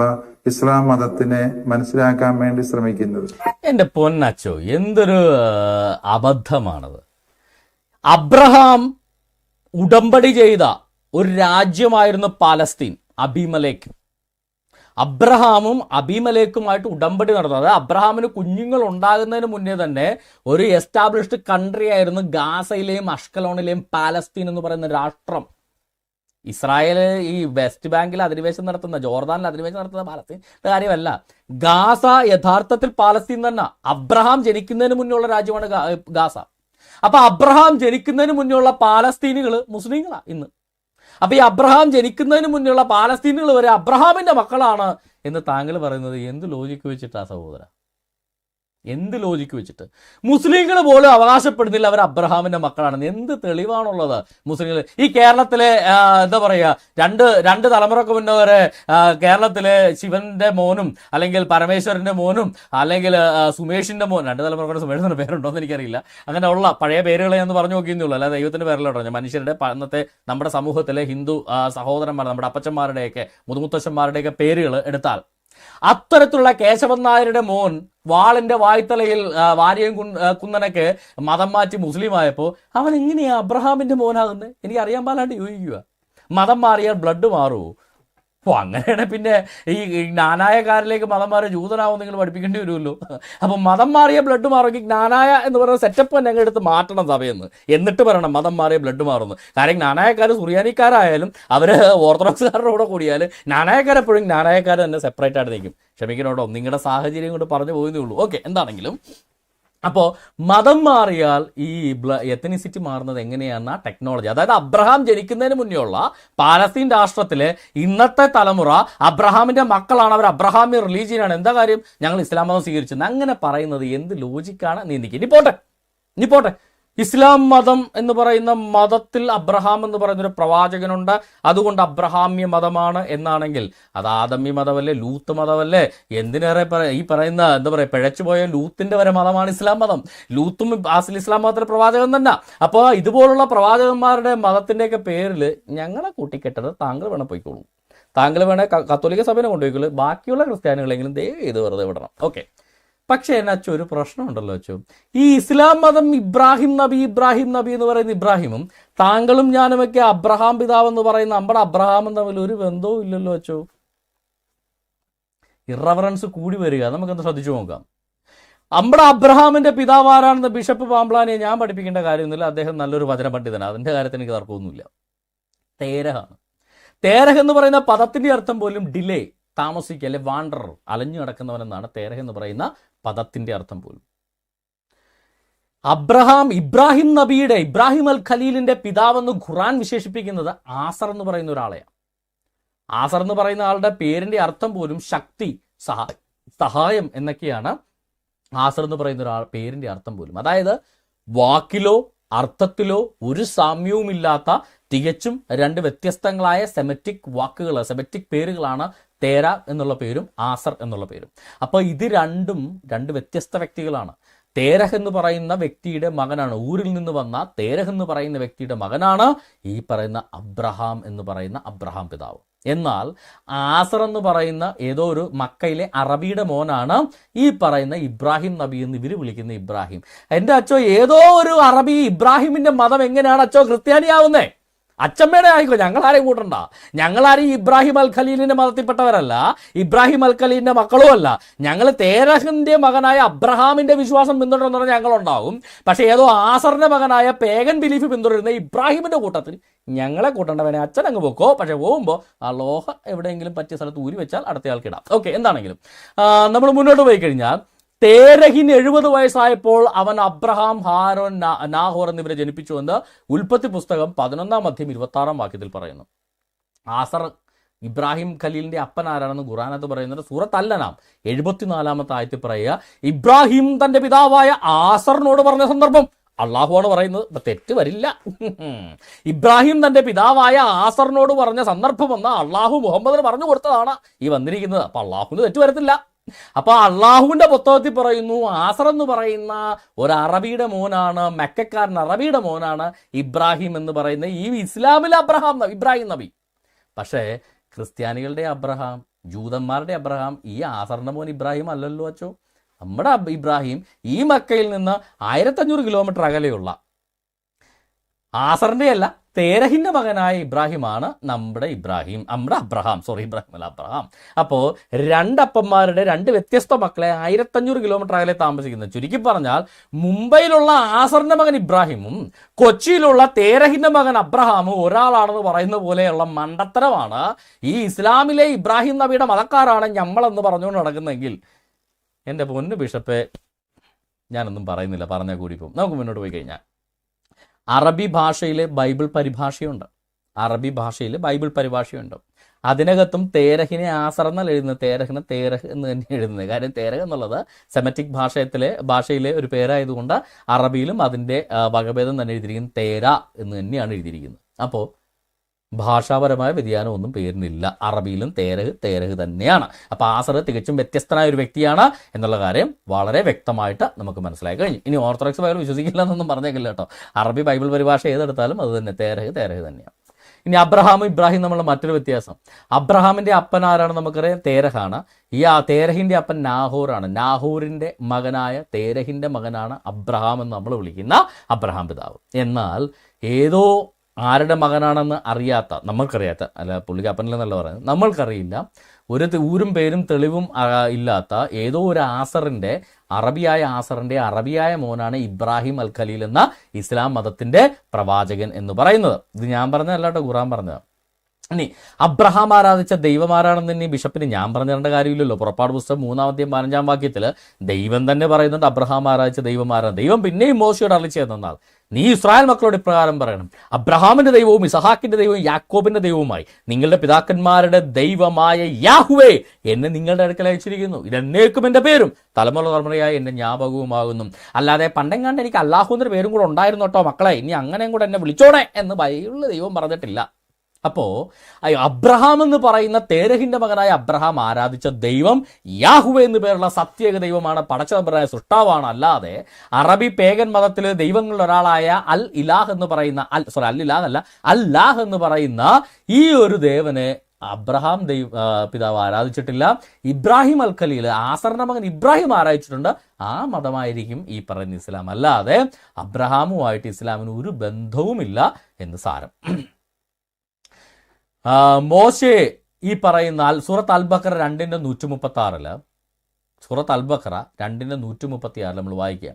ഇസ്ലാം മതത്തിനെ മനസ്സിലാക്കാൻ വേണ്ടി ശ്രമിക്കുന്നത്. എന്റെ പൊന്നച്ചോ എന്തൊരു അബദ്ധമാണത്. അബ്രഹാം ഉടമ്പടി ചെയ്ത ഒരു രാജ്യമായിരുന്നു പാലസ്തീൻ അബിമലേക്ക്. അബ്രഹാമും അബിമലേക്കുമായിട്ട് ഉടമ്പടി നടന്നു. അതായത് അബ്രഹാമിന് കുഞ്ഞുങ്ങൾ ഉണ്ടാകുന്നതിന് മുന്നേ തന്നെ ഒരു എസ്റ്റാബ്ലിഷ്ഡ് കൺട്രി ആയിരുന്നു ഗാസയിലെയും അഷ്കലോണിലെയും പാലസ്തീൻ എന്ന് പറയുന്ന രാഷ്ട്രം. ഇസ്രായേൽ ഈ വെസ്റ്റ് ബാങ്കിൽ അധിനിവേശം നടത്തുന്ന ജോർദാനിൽ അധിനിവേശം നടത്തുന്ന പാലസ്തീൻ കാര്യമല്ല. ഗാസ യഥാർത്ഥത്തിൽ പാലസ്തീൻ തന്നെ. അബ്രഹാം ജനിക്കുന്നതിന് മുന്നുള്ള രാജ്യമാണ് ഗാസ. അപ്പൊ അബ്രഹാം ജനിക്കുന്നതിന് മുന്നുള്ള പാലസ്തീനുകൾ മുസ്ലിങ്ങളാ ഇന്ന്. അപ്പൊ ഈ അബ്രഹാം ജനിക്കുന്നതിന് മുന്നുള്ള പാലസ്തീനുകൾ വരെ അബ്രഹാമിന്റെ മക്കളാണ് എന്ന് താങ്കൾ പറയുന്നത് എന്ത് ലോജിക്ക് വെച്ചിട്ടാ സഹോദര? എന്ത് ലോജിക്ക് വെച്ചിട്ട്? മുസ്ലിങ്ങൾ പോലും അവകാശപ്പെടുന്നില്ല അവർ അബ്രഹാമിന്റെ മക്കളാണെന്ന്. എന്ത് തെളിവാണുള്ളത് മുസ്ലിങ്ങൾ ഈ കേരളത്തിലെ എന്താ പറയുക രണ്ട് രണ്ട് തലമുറയ്ക്ക് മുന്നേ വരെ കേരളത്തിലെ ശിവന്റെ മോനും അല്ലെങ്കിൽ പരമേശ്വരന്റെ മോനും അല്ലെങ്കിൽ സുമേഷിന്റെ മോൻ രണ്ട് തലമുറ സുമേഷിന്റെ പേരുണ്ടോ എന്ന് എനിക്കറിയില്ല. അങ്ങനെ ഉള്ള പഴയ പേരുകളെ ഞാൻ പറഞ്ഞു നോക്കിയെന്നുള്ളൂ അല്ലാതെ ദൈവത്തിന്റെ പേരിലോട്ടോ പറഞ്ഞു മനുഷ്യരുടെ അന്നത്തെ നമ്മുടെ സമൂഹത്തിലെ ഹിന്ദു സഹോദരന്മാർ നമ്മുടെ അപ്പച്ചന്മാരുടെയൊക്കെ മുതുമുത്തച്ഛന്മാരുടെയൊക്കെ പേരുകൾ എടുത്താൽ അത്തരത്തിലുള്ള കേശവൻ നായരുടെ മോൻ വാളിന്റെ വായ്ത്തലയിൽ വാര്യം കുന്നനൊക്കെ മതം മാറ്റി മുസ്ലിം ആയപ്പോൾ അവൻ എങ്ങനെയാ അബ്രഹാമിന്റെ മോനാകുന്നത് എനിക്ക് അറിയാൻ പാലാണ്ട് ചോദിക്കുക മതം മാറിയാൽ ബ്ലഡ് മാറുമോ ഓ അങ്ങനെയാണ് പിന്നെ ഈ ഈ ജ്ഞാനായക്കാരിലേക്ക് മതം മാറിയ ജൂതനാവും നിങ്ങൾ പഠിപ്പിക്കേണ്ടി വരുമല്ലോ. അപ്പം മതം മാറിയ ബ്ലഡ് മാറുമെങ്കിൽ ജ്ഞാനായ എന്ന് പറയുന്ന സെറ്റപ്പ് തന്നെ അങ്ങ് എടുത്ത് മാറ്റണം സഭയെന്ന്. എന്നിട്ട് പറയണം മതം മാറിയ ബ്ലഡ് മാറുന്നു കാര്യം ജ്ഞാനായക്കാർ സുറിയാനിക്കാരായാലും അവർ ഓർത്തഡോക്സുകാരുടെ കൂടെ കൂടിയാൽ ജ്ഞാനായക്കാരെപ്പോഴും ജ്ഞാനായക്കാർ തന്നെ സെപ്പറേറ്റ് ആയിട്ട് നിൽക്കും. ക്ഷമിക്കണോട്ടോ നിങ്ങളുടെ സാഹചര്യം കൊണ്ട് പറഞ്ഞു പോകുന്നേ ഉള്ളൂ. ഓക്കെ എന്താണെങ്കിലും അപ്പോൾ മതം മാറിയാൽ ഈ എത്തനിസിറ്റി മാറുന്നത് എങ്ങനെയാണെന്ന ടെക്നോളജി അതായത് അബ്രഹാം ജനിക്കുന്നതിന് മുന്നേ ഉള്ള പാലസ്തീൻ രാഷ്ട്രത്തിലെ ഇന്നത്തെ തലമുറ അബ്രഹാമിന്റെ മക്കളാണ്. അവർ അബ്രഹാമി റിലീജിയനാണ് എന്താ കാര്യം? ഞങ്ങൾ ഇസ്ലാം മതം സ്വീകരിച്ചത് അങ്ങനെ പറയുന്നത് എന്ത് ലോജിക്കാണ് നീ നിൽക്കുക ഇനി പോട്ടെ. ഇനി പോട്ടെ. ഇസ്ലാം മതം എന്ന് പറയുന്ന മതത്തിൽ അബ്രഹാം എന്ന് പറയുന്ന ഒരു പ്രവാചകനുണ്ട്. അതുകൊണ്ട് അബ്രഹാമ്യ മതമാണ് എന്നാണെങ്കിൽ അത് ആദമ്യ മതമല്ലേ ലൂത്ത് മതമല്ലേ? എന്തിനേറെ ഈ പറയുന്ന എന്താ പറയുക പിഴച്ചുപോയ ലൂത്തിന്റെ വരെ മതമാണ് ഇസ്ലാം മതം. ലൂത്തും ആസിൽ ഇസ്ലാം മതത്തിലെ പ്രവാചകൻ തന്നെ. അപ്പോൾ ഇതുപോലുള്ള പ്രവാചകന്മാരുടെ മതത്തിന്റെയൊക്കെ പേരിൽ ഞങ്ങളെ കൂട്ടിക്കെട്ടത് താങ്കൾ വേണം പോയിക്കോളൂ. താങ്കൾ വേണേൽ കത്തോലിക്ക സഭനെ കൊണ്ടുപോയിക്കോളൂ. ബാക്കിയുള്ള ക്രിസ്ത്യാനികളെങ്കിലും ദയവ് ചെയ്ത് വെറുതെ വിടണം. ഓക്കെ. പക്ഷേ എന്നാ അച്ഛോ ഒരു പ്രശ്നമുണ്ടല്ലോ അച്ചു ഈ ഇസ്ലാം മതം ഇബ്രാഹിം നബി ഇബ്രാഹിം നബി എന്ന് പറയുന്ന ഇബ്രാഹിമും താങ്കളും ഞാനുമൊക്കെ അബ്രഹാം പിതാവ് എന്ന് പറയുന്ന നമ്മുടെ അബ്രഹാമും തമ്മിൽ ഒരു ബന്ധവും ഇല്ലല്ലോ അച്ചു ഇറവറൻസ് കൂടി വരിക. നമുക്കൊന്ന് ശ്രദ്ധിച്ചു നോക്കാം. നമ്മുടെ അബ്രഹാമിന്റെ പിതാവ് ആരാണെന്ന് ബിഷപ്പ് പാമ്പ്ലാനെ ഞാൻ പഠിപ്പിക്കേണ്ട കാര്യമൊന്നുമില്ല. അദ്ദേഹം നല്ലൊരു വചന പണ്ഡിതനാണ് അതിന്റെ കാര്യത്തിന് എനിക്ക് തർക്കമൊന്നുമില്ല. തേരഹാണ്. തേരഹ എന്ന് പറയുന്ന പദത്തിന്റെ അർത്ഥം പോലും ഡിലേ താമസിക്കുക അല്ലെ വാണ്ടർ അലഞ്ഞു നടക്കുന്നവനെന്നാണ് തേരഹ എന്ന് പറയുന്ന പദത്തിന്റെ അർത്ഥം പോലും. അബ്രഹാം ഇബ്രാഹിം നബിയുടെ ഇബ്രാഹിം അൽ ഖലീലിന്റെ പിതാവെന്ന് ഖുറാൻ വിശേഷിപ്പിക്കുന്നത് ആസർ എന്ന് പറയുന്ന ഒരാളെയാണ്. ആസർ എന്ന് പറയുന്ന ആളുടെ പേരിന്റെ അർത്ഥം പോലും ശക്തി സഹ സഹായം എന്നൊക്കെയാണ് ആസർ എന്ന് പറയുന്ന ഒരാൾ പേരിന്റെ അർത്ഥം പോലും. അതായത് വാക്കിലോ അർത്ഥത്തിലോ ഒരു സാമ്യവുമില്ലാത്ത തികച്ചും രണ്ട് വ്യത്യസ്തങ്ങളായ സെമറ്റിക് വാക്കുകൾ സെമറ്റിക് പേരുകളാണ് തേര എന്നുള്ള പേരും ആസർ എന്നുള്ള പേരും. അപ്പോൾ ഇത് രണ്ടും രണ്ട് വ്യത്യസ്ത വ്യക്തികളാണ്. തേരഹ് എന്ന് പറയുന്ന വ്യക്തിയുടെ മകനാണ്. ഊരിൽ നിന്ന് വന്ന തേരഹ് എന്ന് പറയുന്ന വ്യക്തിയുടെ മകനാണ് ഈ പറയുന്ന അബ്രഹാം എന്ന് പറയുന്ന അബ്രഹാം പിതാവ്. എന്നാൽ ആസർ എന്ന് പറയുന്ന ഏതോ ഒരു മക്കയിലെ അറബിയുടെ മോനാണ് ഈ പറയുന്ന ഇബ്രാഹിം നബി എന്ന് ഇവർ വിളിക്കുന്ന ഇബ്രാഹിം. എന്റെ അച്ചോ ഏതോ ഒരു അറബി ഇബ്രാഹിമിന്റെ മതം എങ്ങനെയാണ് അച്ചോ ക്രിസ്ത്യാനിയാവുന്നേ? അച്ചമ്മയുടെ ആയിക്കോ ഞങ്ങളാരെയും കൂട്ടണ്ട. ഞങ്ങളാരും ഇബ്രാഹിം അൽ ഖലീലിന്റെ മതത്തിൽപ്പെട്ടവരല്ല. ഇബ്രാഹിം അൽ ഖലീലിന്റെ മക്കളും അല്ല. ഞങ്ങൾ തേരഹിന്റെ മകനായ അബ്രഹാമിന്റെ വിശ്വാസം പിന്തുടരുന്ന ഞങ്ങളുണ്ടാവും. പക്ഷെ ഏതോ ആസറിന്റെ മകനായ പേഗൻ ബിലീഫ് പിന്തുടരുന്ന ഇബ്രാഹിമിന്റെ കൂട്ടത്തിൽ ഞങ്ങളെ കൂട്ടേണ്ടവനെ അച്ഛൻ അങ്ങ് പോക്കോ. പക്ഷെ പോകുമ്പോൾ ആ ലോഹ എവിടെയെങ്കിലും പറ്റിയ സ്ഥലത്ത് ഊരി വെച്ചാൽ അടുത്തയാൾക്കിടാം ഓക്കെ എന്താണെങ്കിലും. നമ്മൾ മുന്നോട്ട് പോയി കഴിഞ്ഞാൽ തേരഹിന് എഴുപത് വയസ്സായപ്പോൾ അവൻ അബ്രഹാം ഹാരോൻ നാഹോർ എന്നിവരെ ജനിപ്പിച്ചു എന്ന് ഉൽപ്പത്തി പുസ്തകം പതിനൊന്നാം അധ്യം ഇരുപത്തി ആറാം വാക്യത്തിൽ പറയുന്നു. ആസർ ഇബ്രാഹിം ഖലീലിന്റെ അപ്പൻ ആരാണെന്ന് ഖുറാനത്ത് പറയുന്നത് സൂറത്ത് അല്ല നാം എഴുപത്തിനാലാമത്തെ ആയത്തിൽ പറയുക ഇബ്രാഹിം തന്റെ പിതാവായ ആസറിനോട് പറഞ്ഞ സന്ദർഭം അള്ളാഹുവാണ് പറയുന്നത്. തെറ്റ് വരില്ല. ഇബ്രാഹിം തന്റെ പിതാവായ ആസറിനോട് പറഞ്ഞ സന്ദർഭം എന്ന് അള്ളാഹു മുഹമ്മദിന് പറഞ്ഞു കൊടുത്തതാണ് ഈ വന്നിരിക്കുന്നത്. അപ്പൊ അള്ളാഹുവിന് തെറ്റ് വരത്തില്ല. അപ്പൊ അള്ളാഹുവിന്റെ പുസ്തകത്തിൽ പറയുന്നു ആസർ എന്ന് പറയുന്ന ഒരു അറബിയുടെ മോനാണ് മെക്കക്കാരൻ അറബിയുടെ മോനാണ് ഇബ്രാഹിം എന്ന് പറയുന്ന ഈ ഇസ്ലാമിലെ അബ്രഹാം ഇബ്രാഹിം നബി. പക്ഷേ ക്രിസ്ത്യാനികളുടെ അബ്രഹാം ജൂതന്മാരുടെ അബ്രഹാം ഈ ആസറിന്റെ മോൻ ഇബ്രാഹിം അല്ലല്ലോ അച്ചോ. നമ്മുടെ ഇബ്രാഹിം ഈ മക്കയിൽ നിന്ന് ആയിരത്തഞ്ഞൂറ് കിലോമീറ്റർ അകലെയുള്ള ആസറിന്റെ അല്ല തേരഹിന്റെ മകനായ ഇബ്രാഹിമാണ് നമ്മുടെ ഇബ്രാഹിം. നമ്മുടെ അബ്രഹാം. സോറി ഇബ്രാഹിം അല്ല അബ്രഹാം. അപ്പോൾ രണ്ടപ്പന്മാരുടെ രണ്ട് വ്യത്യസ്ത മക്കളെ ആയിരത്തഞ്ഞൂറ് കിലോമീറ്റർ അകലെ താമസിക്കുന്നത് ചുരുക്കി പറഞ്ഞാൽ മുംബൈയിലുള്ള ആസറിന്റെ മകൻ ഇബ്രാഹിമും കൊച്ചിയിലുള്ള തേരഹിന്റെ മകൻ അബ്രഹാമും ഒരാളാണെന്ന് പറയുന്ന പോലെയുള്ള മണ്ടത്തരമാണ് ഈ ഇസ്ലാമിലെ ഇബ്രാഹിം നബിയുടെ മതക്കാരാണ് ഞമ്മളെന്ന് പറഞ്ഞുകൊണ്ട് നടക്കുന്നതെങ്കിൽ എന്റെ പൊന്നു ബിഷപ്പ് ഞാനൊന്നും പറയുന്നില്ല പറഞ്ഞാൽ കൂടി പോകും. നമുക്ക് മുന്നോട്ട് പോയി കഴിഞ്ഞാൽ. അറബി ഭാഷയിലെ ബൈബിൾ പരിഭാഷയുണ്ട്. അറബി ഭാഷയിൽ ബൈബിൾ പരിഭാഷയുണ്ട്. അതിനകത്തും തേരഹിനെ ആസറന്നല്ല എഴുതുന്നത്. തേരഹിനെ തേരഹ് എന്ന് തന്നെ എഴുതുന്നത്. കാര്യം തേരഹ് എന്നുള്ളത് സെമറ്റിക് ഭാഷയത്തിലെ ഭാഷയിലെ ഒരു പേരായതുകൊണ്ട് അറബിയിലും അതിന്റെ വകഭേദം തന്നെ എഴുതിയിരിക്കുന്നത് തേര എന്ന് തന്നെയാണ് എഴുതിയിരിക്കുന്നത്. അപ്പോൾ ഭാഷാപരമായ വ്യതിയാനം ഒന്നും പേരിനില്ല. അറബിയിലും തേരഹ് തേരഹ് തന്നെയാണ്. അപ്പോൾ ആസർ തികച്ചും വ്യത്യസ്തനായ ഒരു വ്യക്തിയാണ് എന്നുള്ള കാര്യം വളരെ വ്യക്തമായിട്ട് നമുക്ക് മനസ്സിലായി കഴിഞ്ഞു. ഇനി ഓർത്തഡോക്സ് ബൈബിൾ വിശ്വസിക്കില്ല എന്നൊന്നും പറഞ്ഞേക്കില്ല കേട്ടോ. അറബി ബൈബിൾ പരിഭാഷ ഏതെടുത്താലും അത് തന്നെ തേരഹ് തേരഹ് തന്നെയാണ്. ഇനി അബ്രഹാം ഇബ്രാഹിം തമ്മിലുള്ള മറ്റൊരു വ്യത്യാസം. അബ്രഹാമിന്റെ അപ്പൻ ആരാണ് നമുക്കറിയാം? തേരഹാണ്. ഈ ആ തേരഹിന്റെ അപ്പൻ നാഹൂറാണ്. നാഹൂറിന്റെ മകനായ തേരഹിന്റെ മകനാണ് അബ്രഹാം എന്ന് നമ്മൾ വിളിക്കുന്ന അബ്രഹാം പിതാവ്. എന്നാൽ ഏതോ ആരുടെ മകനാണെന്ന് അറിയാത്ത നമ്മൾക്കറിയാത്ത അല്ല പുള്ളിക്ക് അപ്പനില്ലെന്നല്ല പറയുന്നത് നമ്മൾക്കറിയില്ല. ഒരു ഊരും പേരും തെളിവും ഇല്ലാത്ത ഏതോ ഒരു ആസറിന്റെ അറബിയായ ആസറിന്റെ അറബിയായ മോനാണ് ഇബ്രാഹിം അൽ ഖലീൽ എന്ന ഇസ്ലാം മതത്തിന്റെ പ്രവാചകൻ എന്ന് പറയുന്നത്. ഇത് ഞാൻ പറഞ്ഞതല്ല കേട്ടോ ഖുറാൻ പറഞ്ഞത്. ഇനി അബ്രഹാം ആരാധിച്ച ദൈവം ആരാണെന്ന് ഇനി ബിഷപ്പിന് ഞാൻ പറഞ്ഞിരേണ്ട കാര്യമില്ലല്ലോ. പുറപ്പാട് പുസ്തകം മൂന്നാമത്തെയും പതിനഞ്ചാം വാക്യത്തിൽ ദൈവം തന്നെ പറയുന്നുണ്ട് അബ്രഹാം ആരാധിച്ച ദൈവം ആരാണ്? ദൈവം പിന്നെയും മോശയോട് അളിച്ചു തന്നാൽ നീ ഇസ്രായേൽ മക്കളോട് ഇപ്രകാരം പറയണം. അബ്രഹാമിന്റെ ദൈവവും ഇസഹാക്കിന്റെ ദൈവവും യാക്കോബിന്റെ ദൈവവുമായി നിങ്ങളുടെ പിതാക്കന്മാരുടെ ദൈവമായ യാഹുവേ എന്നെ നിങ്ങളുടെ അടുക്കൽ അയച്ചിരിക്കുന്നു. ഇതെന്നേക്കും എന്റെ പേരും. തലമുറ തലമുറയായി എന്റെ ജ്ഞാപകവുമാകുന്നു. അല്ലാതെ പണ്ടെങ്ങാണ്ട് എനിക്ക് എന്നൊരു പേരും കൂടെ ഉണ്ടായിരുന്നു കേട്ടോ മക്കളെ. ഇനി അങ്ങനെയും കൂടെ എന്നെ വിളിച്ചോണേ എന്ന് ബൈബിളിൽ ദൈവം പറഞ്ഞിട്ടില്ല. അപ്പോ അബ്രഹാം എന്ന് പറയുന്ന തേരഹിന്റെ മകനായ അബ്രഹാം ആരാധിച്ച ദൈവം യാഹുവ എന്ന് പേരുള്ള സത്യേക ദൈവമാണ്. പടച്ചതമ്പരായ സൃഷ്ടാവാണ്. അല്ലാതെ അറബി പേഗൻ മതത്തിലെ ദൈവങ്ങളിൽ ഒരാളായ അൽ ഇലാഹ് എന്ന് പറയുന്ന അൽ സോറി അൽ ഇലാഹ് അല്ല അല്ലാഹ് എന്ന് പറയുന്ന ഈ ഒരു ദേവനെ അബ്രഹാം ദൈവ പിതാവ് ആരാധിച്ചിട്ടില്ല. ഇബ്രാഹിം അൽ ഖലീൽ ആസറിന്റെ മകൻ ഇബ്രാഹിം ആരാധിച്ചിട്ടുണ്ട്. ആ മതമായിരിക്കും ഈ പറയുന്ന ഇസ്ലാം. അല്ലാതെ അബ്രഹാമുമായിട്ട് ഇസ്ലാമിന് ഒരു ബന്ധവുമില്ല എന്ന് സാരം. മോശെ ഈ പറയുന്ന സൂറത്ത് അൽബക്കറ രണ്ടിന്റെ നൂറ്റി മുപ്പത്തി ആറിൽ സൂറത്ത് അൽബക്കറ രണ്ടിന്റെ നൂറ്റി മുപ്പത്തി ആറിൽ നമ്മൾ വായിക്കുക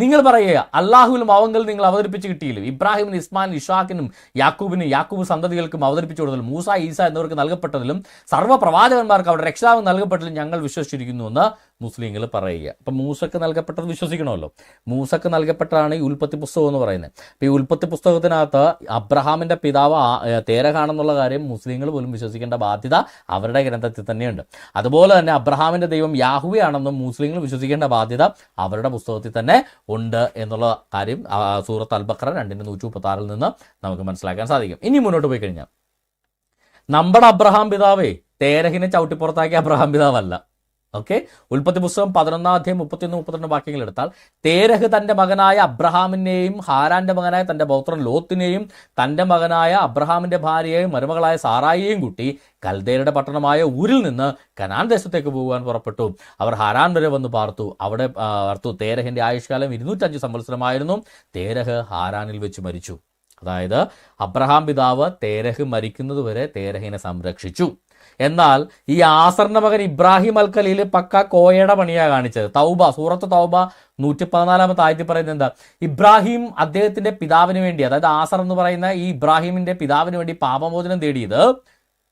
നിങ്ങൾ പറയുക അള്ളാഹുവിലും അവങ്കൽ നിങ്ങൾ അവതരിപ്പിച്ച് കിട്ടിയില്ല? ഇബ്രാഹിമിന് ഇസ്മാൻ ഇഷാഖിനും യാക്കൂബിനും യാക്കൂബ് സന്തതികൾക്കും അവതരിപ്പിച്ചു കൊടുത്തതിലും മൂസ ഈസ എന്നിവർക്ക് നൽകപ്പെട്ടതിലും സർവ പ്രവാചകന്മാർക്ക് അവരുടെ രക്ഷാവ് നൽകപ്പെട്ടതിലും ഞങ്ങൾ വിശ്വസിച്ചിരിക്കുന്നു എന്ന് മുസ്ലിങ്ങൾ പറയുക. അപ്പം മൂസക്ക് നൽകപ്പെട്ടത് വിശ്വസിക്കണമല്ലോ. മൂസക്ക് നൽകപ്പെട്ടതാണ് ഈ ഉൽപ്പത്തി പുസ്തകം എന്ന് പറയുന്നത്. അപ്പോൾ ഈ ഉൽപ്പത്തി പുസ്തകത്തിനകത്ത് അബ്രഹാമിന്റെ പിതാവ് തേരഹാണെന്നുള്ള കാര്യം മുസ്ലിങ്ങൾ പോലും വിശ്വസിക്കേണ്ട ബാധ്യത അവരുടെ ഗ്രന്ഥത്തിൽ തന്നെയുണ്ട്. അതുപോലെ തന്നെ അബ്രഹാമിന്റെ ദൈവം യാഹുവയാണെന്നും മുസ്ലിങ്ങൾ വിശ്വസിക്കേണ്ട ബാധ്യത അവരുടെ പുസ്തകത്തിൽ തന്നെ ഉണ്ട് എന്നുള്ള കാര്യം സൂറത്ത് അൽബക്ര രണ്ടിന്റെ നൂറ്റി മുപ്പത്തി നിന്ന് നമുക്ക് മനസ്സിലാക്കാൻ സാധിക്കും. ഇനി മുന്നോട്ട് പോയി കഴിഞ്ഞാൽ. നമ്മുടെ അബ്രഹാം പിതാവേ തേരഹിനെ ചവിട്ടിപ്പുറത്താക്കിയ അബ്രഹാം പിതാവല്ല. ഓക്കെ ഉൽപ്പത്തി പുസ്തകം പതിനൊന്നാം അധ്യായം മുപ്പത്തിയൊന്ന് മുപ്പത്തിരണ്ട് വാക്യങ്ങൾ എടുത്താൽ തേരഹ് തന്റെ മകനായ അബ്രഹാമിനെയും ഹാരാന്റെ മകനായ തന്റെ പൗത്രൻ ലോത്തിനെയും തന്റെ മകനായ അബ്രഹാമിന്റെ ഭാര്യയെയും മരുമകളായ സാറായിയെയും കൂട്ടി കൽദേരയുടെ പട്ടണമായ ഊരിൽ നിന്ന് കനാൻ ദേശത്തേക്ക് പോകുവാൻ പുറപ്പെട്ടു. അവർ ഹാരാൻ വരെ വന്ന് പാർത്തു. അവിടെ പാർത്തു. തേരഹിന്റെ ആയുഷ്കാലം ഇരുന്നൂറ്റഞ്ച് സംവത്സരമായിരുന്നു. തേരഹ് ഹാരാനിൽ വെച്ച് മരിച്ചു. അതായത് അബ്രഹാം പിതാവ് തേരഹ് മരിക്കുന്നതുവരെ തേരഹിനെ സംരക്ഷിച്ചു. എന്നാൽ ഈ ആസറിന്റെ മകൻ ഇബ്രാഹിം അൽ ഖലീൽ പക്ക കോയയുടെ പണിയാണ് കാണിച്ചത്. തൗബ സൂറത്ത് തൗബ നൂറ്റി പതിനാലാമത്തെ ആയത്തിൽ പറയുന്നത് എന്താ? ഇബ്രാഹിം അദ്ദേഹത്തിന്റെ പിതാവിന് വേണ്ടി അതായത് ആസർ എന്ന് പറയുന്ന ഈ ഇബ്രാഹിമിന്റെ പിതാവിന് വേണ്ടി പാപമോചനം തേടിയത്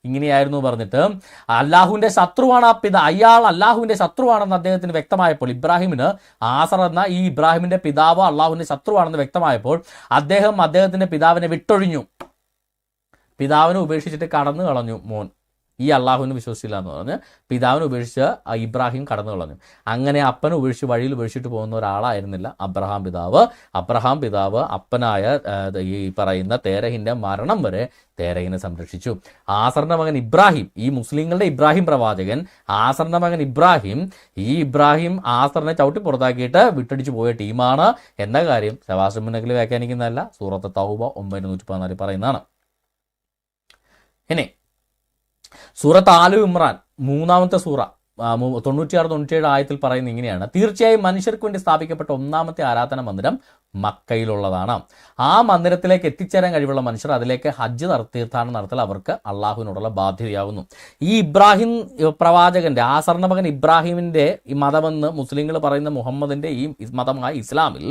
ഇങ്ങനെയായിരുന്നു പറഞ്ഞിട്ട് അല്ലാഹുവിന്റെ ശത്രുവാണ് ആ പിത അയാൾ അല്ലാഹുവിന്റെ ശത്രുവാണെന്ന് അദ്ദേഹത്തിന് വ്യക്തമായപ്പോൾ ഇബ്രാഹിമിന് ആസർ എന്ന ഈ ഇബ്രാഹിമിന്റെ പിതാവ് അള്ളാഹുവിന്റെ ശത്രുവാണെന്ന് വ്യക്തമായപ്പോൾ അദ്ദേഹം അദ്ദേഹത്തിന്റെ പിതാവിനെ വിട്ടൊഴിഞ്ഞു. പിതാവിനെ ഉപേക്ഷിച്ചിട്ട് കടന്നു കളഞ്ഞു മോൻ. ഈ അള്ളാഹുവിനെ വിശ്വസിച്ചില്ല എന്ന് പറഞ്ഞ് പിതാവിനെ ഉപേക്ഷിച്ച് ഇബ്രാഹിം കടന്നു കളഞ്ഞു. അങ്ങനെ അപ്പനെ ഉപേക്ഷിച്ച് വഴിയിൽ ഉപേക്ഷിച്ചിട്ട് പോകുന്ന ഒരാളായിരുന്നില്ല അബ്രഹാം പിതാവ്. അബ്രഹാം പിതാവ് അപ്പനായ ഈ പറയുന്ന തേരഹിന്റെ മരണം വരെ തേരഹിനെ സംരക്ഷിച്ചു. ആസറിന്റെ മകൻ ഇബ്രാഹിം ഈ മുസ്ലിങ്ങളുടെ ഇബ്രാഹിം പ്രവാചകൻ ആസറിന്റെ മകൻ ഇബ്രാഹിം ഈ ഇബ്രാഹിം ആസറിനെ ചവിട്ടി പുറത്താക്കിയിട്ട് വിട്ടടിച്ചു പോയ ടീമാണ്. എന്ന കാര്യം മുന്നക്കിൽ വ്യാഖ്യാനിക്കുന്നതല്ല സൂറത്ത് തൗബ ഒമ്പത് നൂറ്റി പറയുന്നതാണ്. ഇനി സൂറത്ത് ആലു ഇമ്രാൻ മൂന്നാമത്തെ സൂറ തൊണ്ണൂറ്റിയാറ് തൊണ്ണൂറ്റിയേഴ് ആയത്തിൽ പറയുന്നത് ഇങ്ങനെയാണ്. തീർച്ചയായും മനുഷ്യർക്ക് വേണ്ടി സ്ഥാപിക്കപ്പെട്ട ഒന്നാമത്തെ ആരാധന മന്ദിരം മക്കയിലുള്ളതാണ്. ആ മന്ദിരത്തിലേക്ക് എത്തിച്ചേരാൻ കഴിവുള്ള മനുഷ്യർ അതിലേക്ക് ഹജ്ജ് തീർത്ഥാടനം നടത്തൽ അവർക്ക് അള്ളാഹുവിനോടുള്ള ബാധ്യതയാകുന്നു ഈ ഇബ്രാഹിം പ്രവാചകന്റെ ആസർണ മകൻ ഇബ്രാഹിമിന്റെ ഈ മതമെന്ന് മുസ്ലിങ്ങൾ പറയുന്ന മുഹമ്മദിന്റെ ഈ മതമായ ഇസ്ലാമിൽ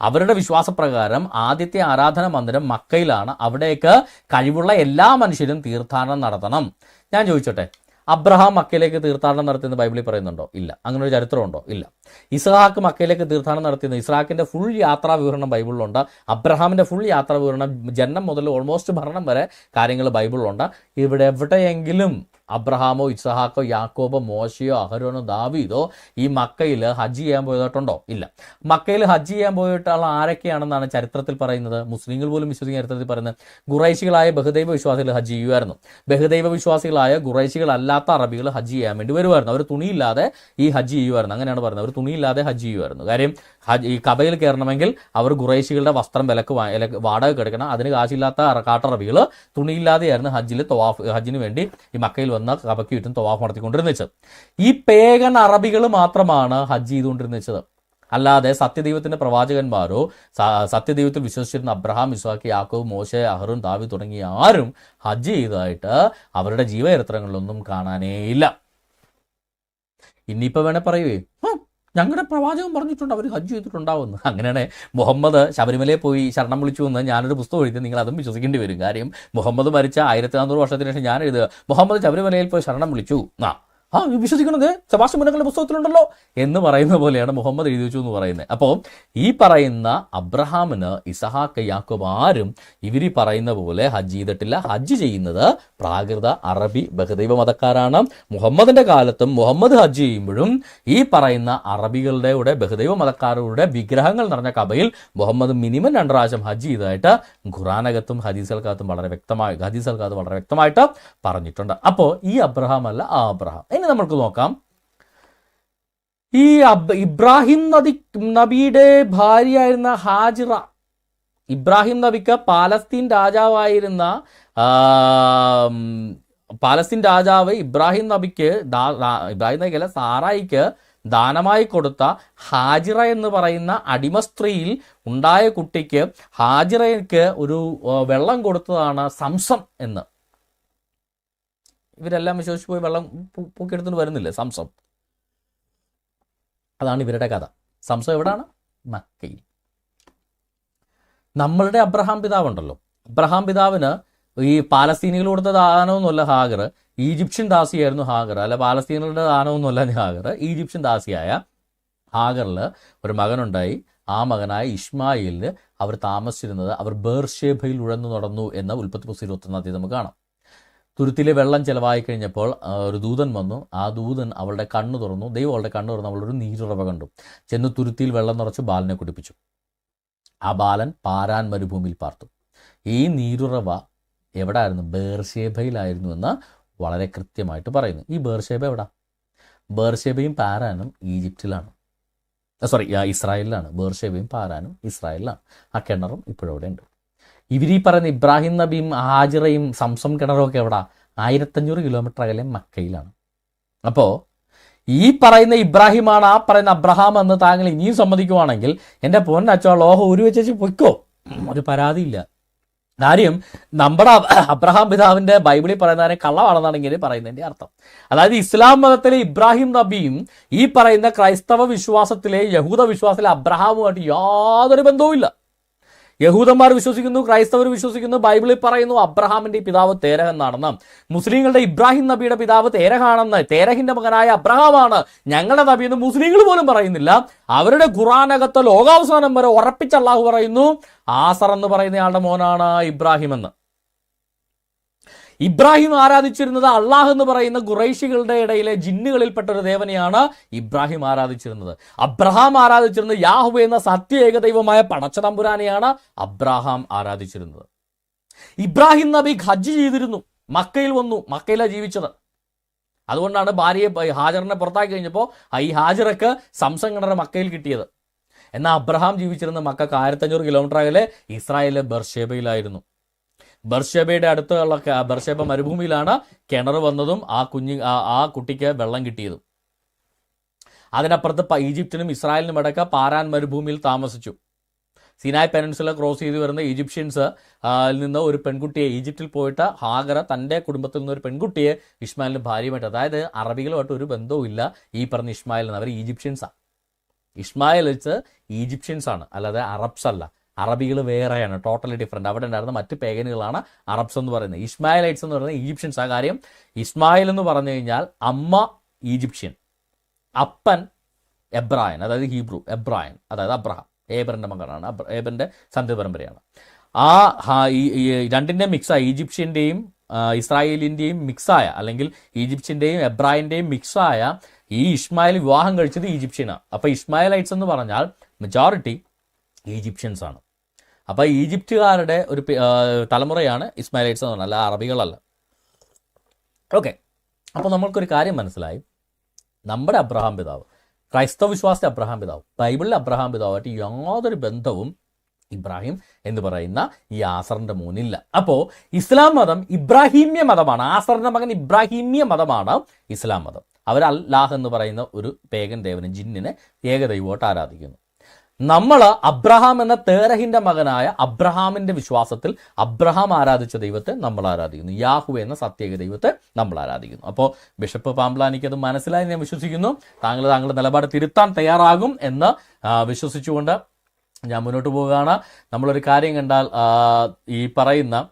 അവരുടെ വിശ്വാസപ്രകാരം ആദ്യത്തെ ആരാധന മന്ദിരം മക്കയിലാണ്. അവിടേക്ക് കഴിവുള്ള എല്ലാ മനുഷ്യരും തീർത്ഥാടനം നടത്തണം. ഞാൻ ചോദിച്ചോട്ടെ അബ്രഹാം മക്കയിലേക്ക് തീർത്ഥാടനം നടത്തിയെന്ന് ബൈബിളിൽ പറയുന്നുണ്ടോ? ഇല്ല. അങ്ങനെ ഒരു ചരിത്രമുണ്ടോ? ഇല്ല. ഇസ്ഹാക്ക് മക്കയിലേക്ക് തീർത്ഥാടനം നടത്തിയെന്ന് ഇസ്ഹാക്കിന്റെ ഫുൾ യാത്രാ വിവരണം ബൈബിളിലുണ്ട്. അബ്രഹാമിന്റെ ഫുൾ യാത്രാ വിവരണം ജന്മം മുതൽ ഓൾമോസ്റ്റ് ഭരണം വരെ കാര്യങ്ങൾ ബൈബിളിലുണ്ട്. ഇവിടെ എവിടെയെങ്കിലും അബ്രഹാമോ ഇസഹാക്കോ യാക്കോബോ മോശയോ അഹരോനോ ദാവീദോ ഈ മക്കയിൽ ഹജ്ജ് ചെയ്യാൻ പോയതായിട്ടുണ്ടോ? ഇല്ല. മക്കയിൽ ഹജ്ജ് ചെയ്യാൻ പോയിട്ടുള്ള ആരൊക്കെയാണെന്നാണ് ചരിത്രത്തിൽ പറയുന്നത്. മുസ്ലിങ്ങൾ പോലും വിശ്വസിക്കുന്ന ചരിത്രത്തിൽ പറയുന്നത് ഗുറൈശികളായ ബഹുദൈവ വിശ്വാസികൾ ഹജ്ജ് ചെയ്യുമായിരുന്നു. ബഹുദൈവ വിശ്വാസികളായ ഗുറൈശികളല്ലാത്ത അറബികൾ ഹജ്ജ് ചെയ്യാൻ വേണ്ടി വരുമായിരുന്നു. അവർ തുണിയില്ലാതെ ഈ ഹജ്ജ് ചെയ്യുമായിരുന്നു. അങ്ങനെയാണ് പറയുന്നത്. അവർ തുണിയില്ലാതെ ഹജ്ജ് ചെയ്യുമായിരുന്നു. കാര്യം ഹജ്ജ് ഈ കബയിൽ കയറണമെങ്കിൽ അവർ ഗുറൈശികളുടെ വസ്ത്രം വിലക്ക് വാടക എടുക്കണം. അതിന് കാശില്ലാത്ത കാട്ടറബികൾ തുണിയില്ലാതെയായിരുന്നു ഹജ്ജിൽ തവാഫ് ഹജ്ജിന് വേണ്ടി ഈ മക്കയിൽ വന്ന കബയ്ക്ക് ചുറ്റും തവാഫ് നടത്തിക്കൊണ്ടിരുന്നത് ഈ പേഗൻ അറബികൾ മാത്രമാണ് ഹജ്ജ് ചെയ്തുകൊണ്ടിരുന്നത് അല്ലാതെ സത്യദൈവത്തിന്റെ പ്രവാചകന്മാരോ സത്യദൈവത്തിൽ വിശ്വസിച്ചിരുന്ന അബ്രഹാം ഇസ്വാഖി യാക്കോബ് മോശ അഹറുൻ ദാവി തുടങ്ങിയ ആരും ഹജ്ജ് ചെയ്തതായിട്ട് അവരുടെ ജീവചരിത്രങ്ങളിലൊന്നും കാണാനേ ഇല്ല. ഇനിയിപ്പോൾ വേണേ പറയുവേ. "ഹും, ഞങ്ങളുടെ പ്രവാചകം പറഞ്ഞിട്ടുണ്ട് അവർ ഹജ്ജ് ചെയ്തിട്ടുണ്ടാവുമെന്ന്. അങ്ങനെയാണ് മുഹമ്മദ് ശബരിമലയിൽ പോയി ശരണം വിളിച്ചു എന്ന് ഞാനൊരു പുസ്തകം എഴുതി നിങ്ങൾ അതും വിശ്വസിക്കേണ്ടി വരും. കാര്യം മുഹമ്മദ് മരിച്ച ആയിരത്തി നാനൂറ് വർഷത്തിന് ശേഷം ഞാൻ എഴുതുക മുഹമ്മദ് ശബരിമലയിൽ പോയി ശരണം വിളിച്ചു. ആ ആ വിശ്വസിക്കുന്നത് സെബാസ്റ്റ്യൻ മുനങ്ങളുടെ പുസ്തകത്തിലുണ്ടല്ലോ എന്ന് പറയുന്ന പോലെയാണ് മുഹമ്മദ് എഴുതി വെച്ചു എന്ന് പറയുന്നത്. അപ്പോൾ ഈ പറയുന്ന അബ്രഹാമിന് ഇസഹാക്ക് യാക്കോബ് ആരും ഇവർ പറയുന്ന പോലെ ഹജ്ജ് ചെയ്തിട്ടില്ല. ഹജ്ജ് ചെയ്യുന്നത് പ്രാകൃത അറബി ബഹദൈവ മതക്കാരാണ്. മുഹമ്മദിന്റെ കാലത്തും മുഹമ്മദ് ഹജ്ജ് ചെയ്യുമ്പോഴും ഈ പറയുന്ന അറബികളുടെ കൂടെ ബഹദൈവ മതക്കാരുടെ വിഗ്രഹങ്ങൾ നിറഞ്ഞ കബയിൽ മുഹമ്മദ് മിനിമം രണ്ട് പ്രാവശ്യം ഹജ്ജ് ചെയ്തതായിട്ട് ഖുറാനകത്തും ഹദീസൽക്കകത്തും വളരെ വ്യക്തമായി ഹദീസൽക്കകത്ത് വളരെ വ്യക്തമായിട്ട് പറഞ്ഞിട്ടുണ്ട്. അപ്പോൾ ഈ അബ്രഹാം അല്ല ആ അബ്രഹാം. ഇനി നമുക്ക് നോക്കാം. ഈ ഇബ്രാഹിം നദി നബിയുടെ ഭാര്യയായിരുന്ന ഹാജിറ ഇബ്രാഹിം നബിക്ക് പാലസ്തീൻ രാജാവായിരുന്ന പാലസ്തീൻ രാജാവ് ഇബ്രാഹിം നബിക്ക് ഇബ്രാഹിം നബിക്കല്ല സാറായിക്ക് ദാനമായി കൊടുത്ത ഹാജിറ എന്ന് പറയുന്ന അടിമ സ്ത്രീയിൽ ഉണ്ടായ കുട്ടിക്ക് ഹാജിറയ്ക്ക് ഒരു വെള്ളം കൊടുത്തതാണ് സംസം എന്ന്. ഇവരെല്ലാം വിശ്വസിച്ച് പോയി വെള്ളം പൊക്കിയെടുത്തുകൊണ്ട് വരുന്നില്ല? സംസം അതാണ് ഇവരുടെ കഥ. സംസം എവിടാണ്? മക്കയിൽ. നമ്മളുടെ അബ്രഹാം പിതാവുണ്ടല്ലോ. അബ്രഹാം പിതാവിന് ഈ പാലസ്തീനികൾ കൊടുത്ത ദാനമൊന്നുമല്ല ഹാഗർ. ഈജിപ്ഷ്യൻ ദാസിയായിരുന്നു ഹാഗർ. അല്ല പാലസ്തീനുകളുടെ ദാനമൊന്നുമല്ല ഹാഗർ. ഈജിപ്ഷ്യൻ ദാസിയായ ഹാഗറിൽ ഒരു മകനുണ്ടായി. ആ മകനായ ഇസ്മായിലിന് അവർ താമസിച്ചിരുന്നത് അവർ ബേർഷേബയിൽ ഉഴന്നു നടന്നു എന്ന ഉൽപ്പത്തി പുസ്തകം ഇരുപത്തൊന്നാം നമുക്ക് കാണാം. തുരുത്തിലെ വെള്ളം ചിലവായി കഴിഞ്ഞപ്പോൾ ഒരു ദൂതൻ വന്നു. ആ ദൂതൻ അവളുടെ കണ്ണു തുറന്നു. ദൈവം അവളുടെ കണ്ണു തുറന്നു. അവളൊരു നീരുറവ കണ്ടു. ചെന്ന് തുരുത്തിയിൽ വെള്ളം നിറച്ച് ബാലനെ കുടിപ്പിച്ചു. ആ ബാലൻ പാരാൻ മരുഭൂമിയിൽ പാർത്തു. ഈ നീരുറവ എവിടെ ആയിരുന്നു ബേർഷേബയിലായിരുന്നു എന്ന് വളരെ കൃത്യമായിട്ട് പറയുന്നു. ഈ ബേർഷേബ എവിടാ? ബേർഷേബയും പാരാനും ഈജിപ്തിലാണ്. സോറി ഇസ്രായേലിലാണ്. ബേർഷേബയും പാരാനും ഇസ്രായേലിലാണ്. ആ കിണറും ഇപ്പോഴവിടെ ഉണ്ട് ഇവരീ പറയുന്ന ഇബ്രാഹിം നബിയും ഹാജിറയും സംസം കിണറും ഒക്കെ എവിടെ? ആയിരത്തഞ്ഞൂറ് കിലോമീറ്റർ അകലെ മക്കയിലാണ്. അപ്പോൾ ഈ പറയുന്ന ഇബ്രാഹിമാണ് ആ പറയുന്ന അബ്രഹാം എന്ന് താങ്കൾ ഇനിയും സമ്മതിക്കുവാണെങ്കിൽ എന്റെ പൊന്നച്ചോ ലോഹം ഒരു വെച്ചു പൊയ്ക്കോ. ഒരു പരാതിയില്ല. കാര്യം നമ്മുടെ അബ്രഹാം പിതാവിന്റെ ബൈബിളിൽ പറയുന്നതിനെ കള്ളമാണെന്നാണ് ഇങ്ങനെ പറയുന്നതിന്റെ അർത്ഥം. അതായത് ഇസ്ലാം മതത്തിലെ ഇബ്രാഹിം നബിയും ഈ പറയുന്ന ക്രൈസ്തവ വിശ്വാസത്തിലെ യഹൂദ വിശ്വാസത്തിലെ അബ്രഹാമുമായിട്ട് യാതൊരു ബന്ധവുമില്ല. യഹൂദന്മാർ വിശ്വസിക്കുന്നു ക്രൈസ്തവർ വിശ്വസിക്കുന്നു ബൈബിളിൽ പറയുന്നു അബ്രഹാമിന്റെ പിതാവ് തേരഹ് എന്നാണെന്ന് മുസ്ലിങ്ങളുടെ ഇബ്രാഹിം നബിയുടെ പിതാവ് തേരഹാണെന്ന് തേരഹിന്റെ മകനായ അബ്രഹാമാണ് ഞങ്ങളുടെ നബി എന്ന് മുസ്ലിങ്ങൾ പോലും പറയുന്നില്ല. അവരുടെ ഖുറാനകത്ത് ലോകാവസാനം വരെ ഉറപ്പിച്ച അള്ളാഹു പറയുന്നു ആസർ എന്ന് പറയുന്നയാളുടെ മോനാണ് ഇബ്രാഹിം എന്ന് ഇബ്രാഹിം ആരാധിച്ചിരുന്നത് അള്ളാഹ് എന്ന് പറയുന്ന ഖുറൈശികളുടെ ഇടയിലെ ജിന്നുകളിൽപ്പെട്ട ഒരു ദേവനെയാണ് ഇബ്രാഹിം ആരാധിച്ചിരുന്നത്. അബ്രഹാം ആരാധിച്ചിരുന്നത് യാഹുബ എന്ന സത്യ ഏകദൈവമായ പടച്ചതമ്പുരാനെയാണ് അബ്രഹാം ആരാധിച്ചിരുന്നത്. ഇബ്രാഹിം നബി ഹജ്ജ് ചെയ്തിരുന്നു. മക്കയിൽ വന്നു. മക്കയിലാണ് ജീവിച്ചത്. അതുകൊണ്ടാണ് ഭാര്യയെ ഹാജറിനെ പുറത്താക്കി കഴിഞ്ഞപ്പോൾ ഈ ഹാജറക്ക് സംസം കിണർ മക്കയിൽ കിട്ടിയത്. എന്നാൽ അബ്രഹാം ജീവിച്ചിരുന്ന മക്കൾക്ക് ആയിരത്തഞ്ഞൂറ് കിലോമീറ്റർ അകലെ ഇസ്രായേലിലെ ബർഷേബയിലായിരുന്നു ബർഷേബയുടെ അടുത്തുള്ള ബർഷബ മരുഭൂമിയിലാണ് കിണർ വന്നതും ആ കുഞ്ഞ് ആ- കുട്ടിക്ക് വെള്ളം കിട്ടിയതും. അതിനപ്പുറത്ത് ഈജിപ്തിനും ഇസ്രായേലിനും അടക്ക പാരാൻ മരുഭൂമിയിൽ താമസിച്ചു. സിനായ് പെനൻസുല ക്രോസ് ചെയ്ത് വരുന്ന ഈജിപ്ഷ്യൻസ് നിന്ന് ഒരു പെൺകുട്ടിയെ ഈജിപ്തിൽ പോയിട്ട് ഹാഗറ തന്റെ കുടുംബത്തിൽ നിന്ന് ഒരു പെൺകുട്ടിയെ ഇസ്മായിലിന് ഭാര്യയുമായിട്ട് അതായത് അറബികളുമായിട്ട് ഒരു ബന്ധവുമില്ല ഈ പറഞ്ഞ ഇസ്മായിൽ എന്ന്. അവർ ഈജിപ്ഷ്യൻസാണ് ഇസ്മായിൽ വെച്ച് ഈജിപ്ഷ്യൻസ് ആണ് അല്ലാതെ അറബ്സ് അല്ല അറബികൾ വേറെയാണ് ടോട്ടലി ഡിഫറെന്റ് അവിടെ ഉണ്ടായിരുന്ന മറ്റ് പേഗനുകളാണ് അറബ്സ് എന്ന് പറയുന്നത്. ഇസ്മായിലൈറ്റ്സ് എന്ന് പറയുന്നത് ഈജിപ്ഷ്യൻസ്. ആ കാര്യം ഇസ്മായിൽ എന്ന് പറഞ്ഞു കഴിഞ്ഞാൽ അമ്മ ഈജിപ്ഷ്യൻ അപ്പൻ എബ്രായൻ അതായത് ഹീബ്രു എബ്രായൻ അതായത് അബ്രഹാം. ഏബറിന്റെ മകനാണ് ഏബറിന്റെ സന്ധ്യ പരമ്പരയാണ്. ആ രണ്ടിന്റെ മിക്സായ ഈജിപ്ഷ്യന്റെയും ഇസ്രായേലിന്റെയും മിക്സായ അല്ലെങ്കിൽ ഈജിപ്ഷ്യന്റെയും എബ്രാഹിന്റെയും മിക്സായ ഈ ഇസ്മായിൽ വിവാഹം കഴിച്ചത് ഈജിപ്ഷ്യനാണ്. അപ്പോൾ ഇസ്മായിലൈറ്റ്സ് എന്ന് പറഞ്ഞാൽ മെജോറിറ്റി ഈജിപ്ഷ്യൻസ് ആണ് അപ്പൊ ഈജിപ്തുകാരുടെ ഒരു തലമുറയാണ് ഇസ്മായിലൈറ്റ്സ് എന്ന് പറഞ്ഞാൽ അല്ല അറബികളല്ല. ഓക്കെ. അപ്പോൾ നമ്മൾക്കൊരു കാര്യം മനസ്സിലായി. നമ്മുടെ അബ്രഹാം പിതാവ് ക്രൈസ്തവ വിശ്വാസത്തെ അബ്രഹാം പിതാവ് ബൈബിളിലെ അബ്രഹാം പിതാവായിട്ട് യാതൊരു ബന്ധവും ഇബ്രാഹിം എന്ന് പറയുന്ന ഈ ആസറിന്റെ മൂന്നില്ല അപ്പോൾ ഇസ്ലാം മതം ഇബ്രാഹിമ്യ മതമാണ്. ആസറിന്റെ മകൻ ഇബ്രാഹിമ്യ മതമാണ് ഇസ്ലാം മതം. അവർ അല്ലാഹ് എന്ന് പറയുന്ന ഒരു പേഗൻ ദേവനെ ജിന്നിനെ ഏകദൈവമായിട്ട് ആരാധിക്കുന്നു. നമ്മൾ അബ്രഹാം എന്ന തേരഹിന്റെ മകനായ അബ്രഹാമിന്റെ വിശ്വാസത്തിൽ അബ്രഹാം ആരാധിച്ച ദൈവത്തെ നമ്മൾ ആരാധിക്കുന്നു. യാഹു എന്ന സത്യേക ദൈവത്തെ നമ്മൾ ആരാധിക്കുന്നു. അപ്പോൾ ബിഷപ്പ് പാമ്പ്ലാനിക്ക് അത് മനസ്സിലായി ഞാൻ വിശ്വസിക്കുന്നു. താങ്കൾ താങ്കളുടെ നിലപാട് തിരുത്താൻ തയ്യാറാകും എന്ന് വിശ്വസിച്ചുകൊണ്ട് ഞാൻ മുന്നോട്ട് പോവുകയാണ്. നമ്മളൊരു കാര്യം കണ്ടാൽ ഈ പറയുന്ന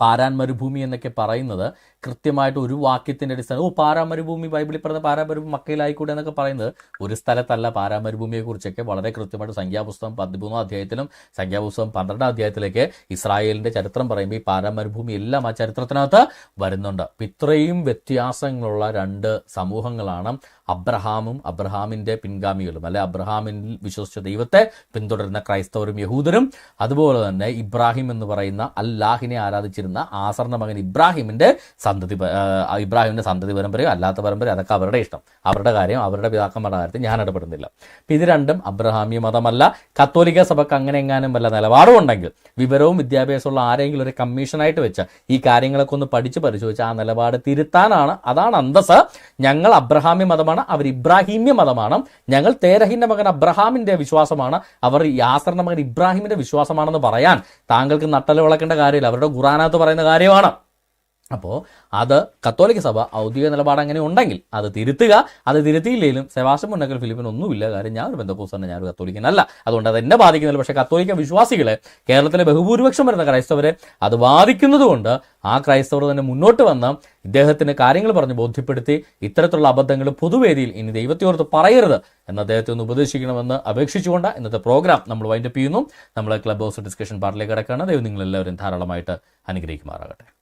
പാരാൻ മരുഭൂമി എന്നൊക്കെ പറയുന്നത് കൃത്യമായിട്ട് ഒരു വാക്യത്തിന്റെ അടിസ്ഥാനം ഓ പാരാമരുഭൂമി ബൈബിളിൽ പറഞ്ഞ പാരാമരുഭൂമി മക്കയിലായിക്കൂടെ എന്നൊക്കെ പറയുന്നത് ഒരു സ്ഥലത്തല്ല. പാരാമരുഭൂമിയെ കുറിച്ചൊക്കെ വളരെ കൃത്യമായിട്ട് സംഖ്യാപുസ്തകം പതിമൂന്നാം അധ്യായത്തിലും സംഖ്യാപുസ്തകം പന്ത്രണ്ടാം അധ്യായത്തിലേക്ക് ഇസ്രായേലിന്റെ ചരിത്രം പറയുമ്പോൾ ഈ പാരാമരുഭൂമി എല്ലാം ആ ചരിത്രത്തിനകത്ത് വരുന്നുണ്ട്. അപ്പം ഇത്രയും വ്യത്യാസങ്ങളുള്ള രണ്ട് സമൂഹങ്ങളാണ് അബ്രഹാമും അബ്രഹാമിന്റെ പിൻഗാമികളും. അല്ലെ അബ്രഹാമിൽ വിശ്വസിച്ച ദൈവത്തെ പിന്തുടരുന്ന ക്രൈസ്തവരും യഹൂദരും അതുപോലെ തന്നെ ഇബ്രാഹിം എന്ന് പറയുന്ന അല്ലാഹിനെ ആരാധിച്ചിരുന്ന ആസറിന്റെ മകൻ ഇബ്രാഹിമിന്റെ സന്തതി ഇബ്രാഹിമിന്റെ സന്തതി പരമ്പരയോ അല്ലാത്ത പരമ്പരയോ അതൊക്കെ അവരുടെ ഇഷ്ടം. അവരുടെ കാര്യം അവരുടെ പിതാക്കന്മാരുടെ കാര്യത്തിൽ ഞാൻ ഇടപെടുന്നില്ല. അപ്പൊ ഇത് രണ്ടും അബ്രഹാമി മതമല്ല. കത്തോലിക്ക സഭക്ക് അങ്ങനെ എങ്ങാനും വല്ല നിലപാടും ഉണ്ടെങ്കിൽ വിവരവും വിദ്യാഭ്യാസമുള്ള ആരെങ്കിലും ഒരു കമ്മീഷനായിട്ട് വെച്ച് ഈ കാര്യങ്ങളൊക്കെ ഒന്ന് പഠിച്ച് പരിശോധിച്ച് ആ നിലപാട് തിരുത്താനാണ് അതാണ് അന്തസ് ഞങ്ങൾ അബ്രഹാമി മതമാണ് അവർ ഇബ്രാഹിമ്യ മതമാണ്. ഞങ്ങൾ തേരഹിന്റെ മകൻ അബ്രഹാമിന്റെ വിശ്വാസമാണ്. അവർ യാസറിന്റെ മകൻ ഇബ്രാഹിമിന്റെ വിശ്വാസമാണെന്ന് പറയാൻ താങ്കൾക്ക് നട്ടൽ വിളക്കേണ്ട കാര്യമില്ല. അവരുടെ ഖുറാനകത്ത് പറയുന്ന കാര്യമാണ്. അപ്പോൾ അത് കത്തോലിക്ക സഭ ഔദ്യോഗിക നിലപാട് അങ്ങനെ ഉണ്ടെങ്കിൽ അത് തിരുത്തുക. അത് തിരുത്തിയില്ലെങ്കിലും സെവാസ്റ്റം മുന്നക്കൽ ഫിലിപ്പിന് ഒന്നുമില്ല. കാര്യം ഞാൻ ഒരു ബന്ധപ്പൂസറിന് ഞാൻ ഒരു കത്തോലിക്കനല്ല. അതുകൊണ്ട് അത് എന്നെ ബാധിക്കുന്നില്ല. പക്ഷേ കത്തോലിക്ക വിശ്വാസികളെ കേരളത്തിലെ ബഹുഭൂരിപക്ഷം വരുന്ന ക്രൈസ്തവരെ അത് ബാധിക്കുന്നത് കൊണ്ട് ആ ക്രൈസ്തവർ തന്നെ മുന്നോട്ട് വന്ന് ഇദ്ദേഹത്തിന് കാര്യങ്ങൾ പറഞ്ഞ് ബോധ്യപ്പെടുത്തി ഇത്തരത്തിലുള്ള അബദ്ധങ്ങൾ പൊതുവേദിയിൽ ഇനി ദൈവത്തെയോർത്ത് പറയരുത് എന്ന് അദ്ദേഹത്തെ ഒന്ന് ഉപദേശിക്കണമെന്ന് അപേക്ഷിച്ചുകൊണ്ട് ഇന്നത്തെ പ്രോഗ്രാം നമ്മൾ വൈൻഡപ്പ് ചെയ്യുന്നു. നമ്മൾ ക്ലബ് ഹൗസ് ഡിസ്കഷൻ പാർട്ടിലേക്ക് കിടക്കുകയാണ്. ദൈവം നിങ്ങളെല്ലാവരും ധാരാളമായിട്ട് അനുഗ്രഹിക്കുമാറാകട്ടെ.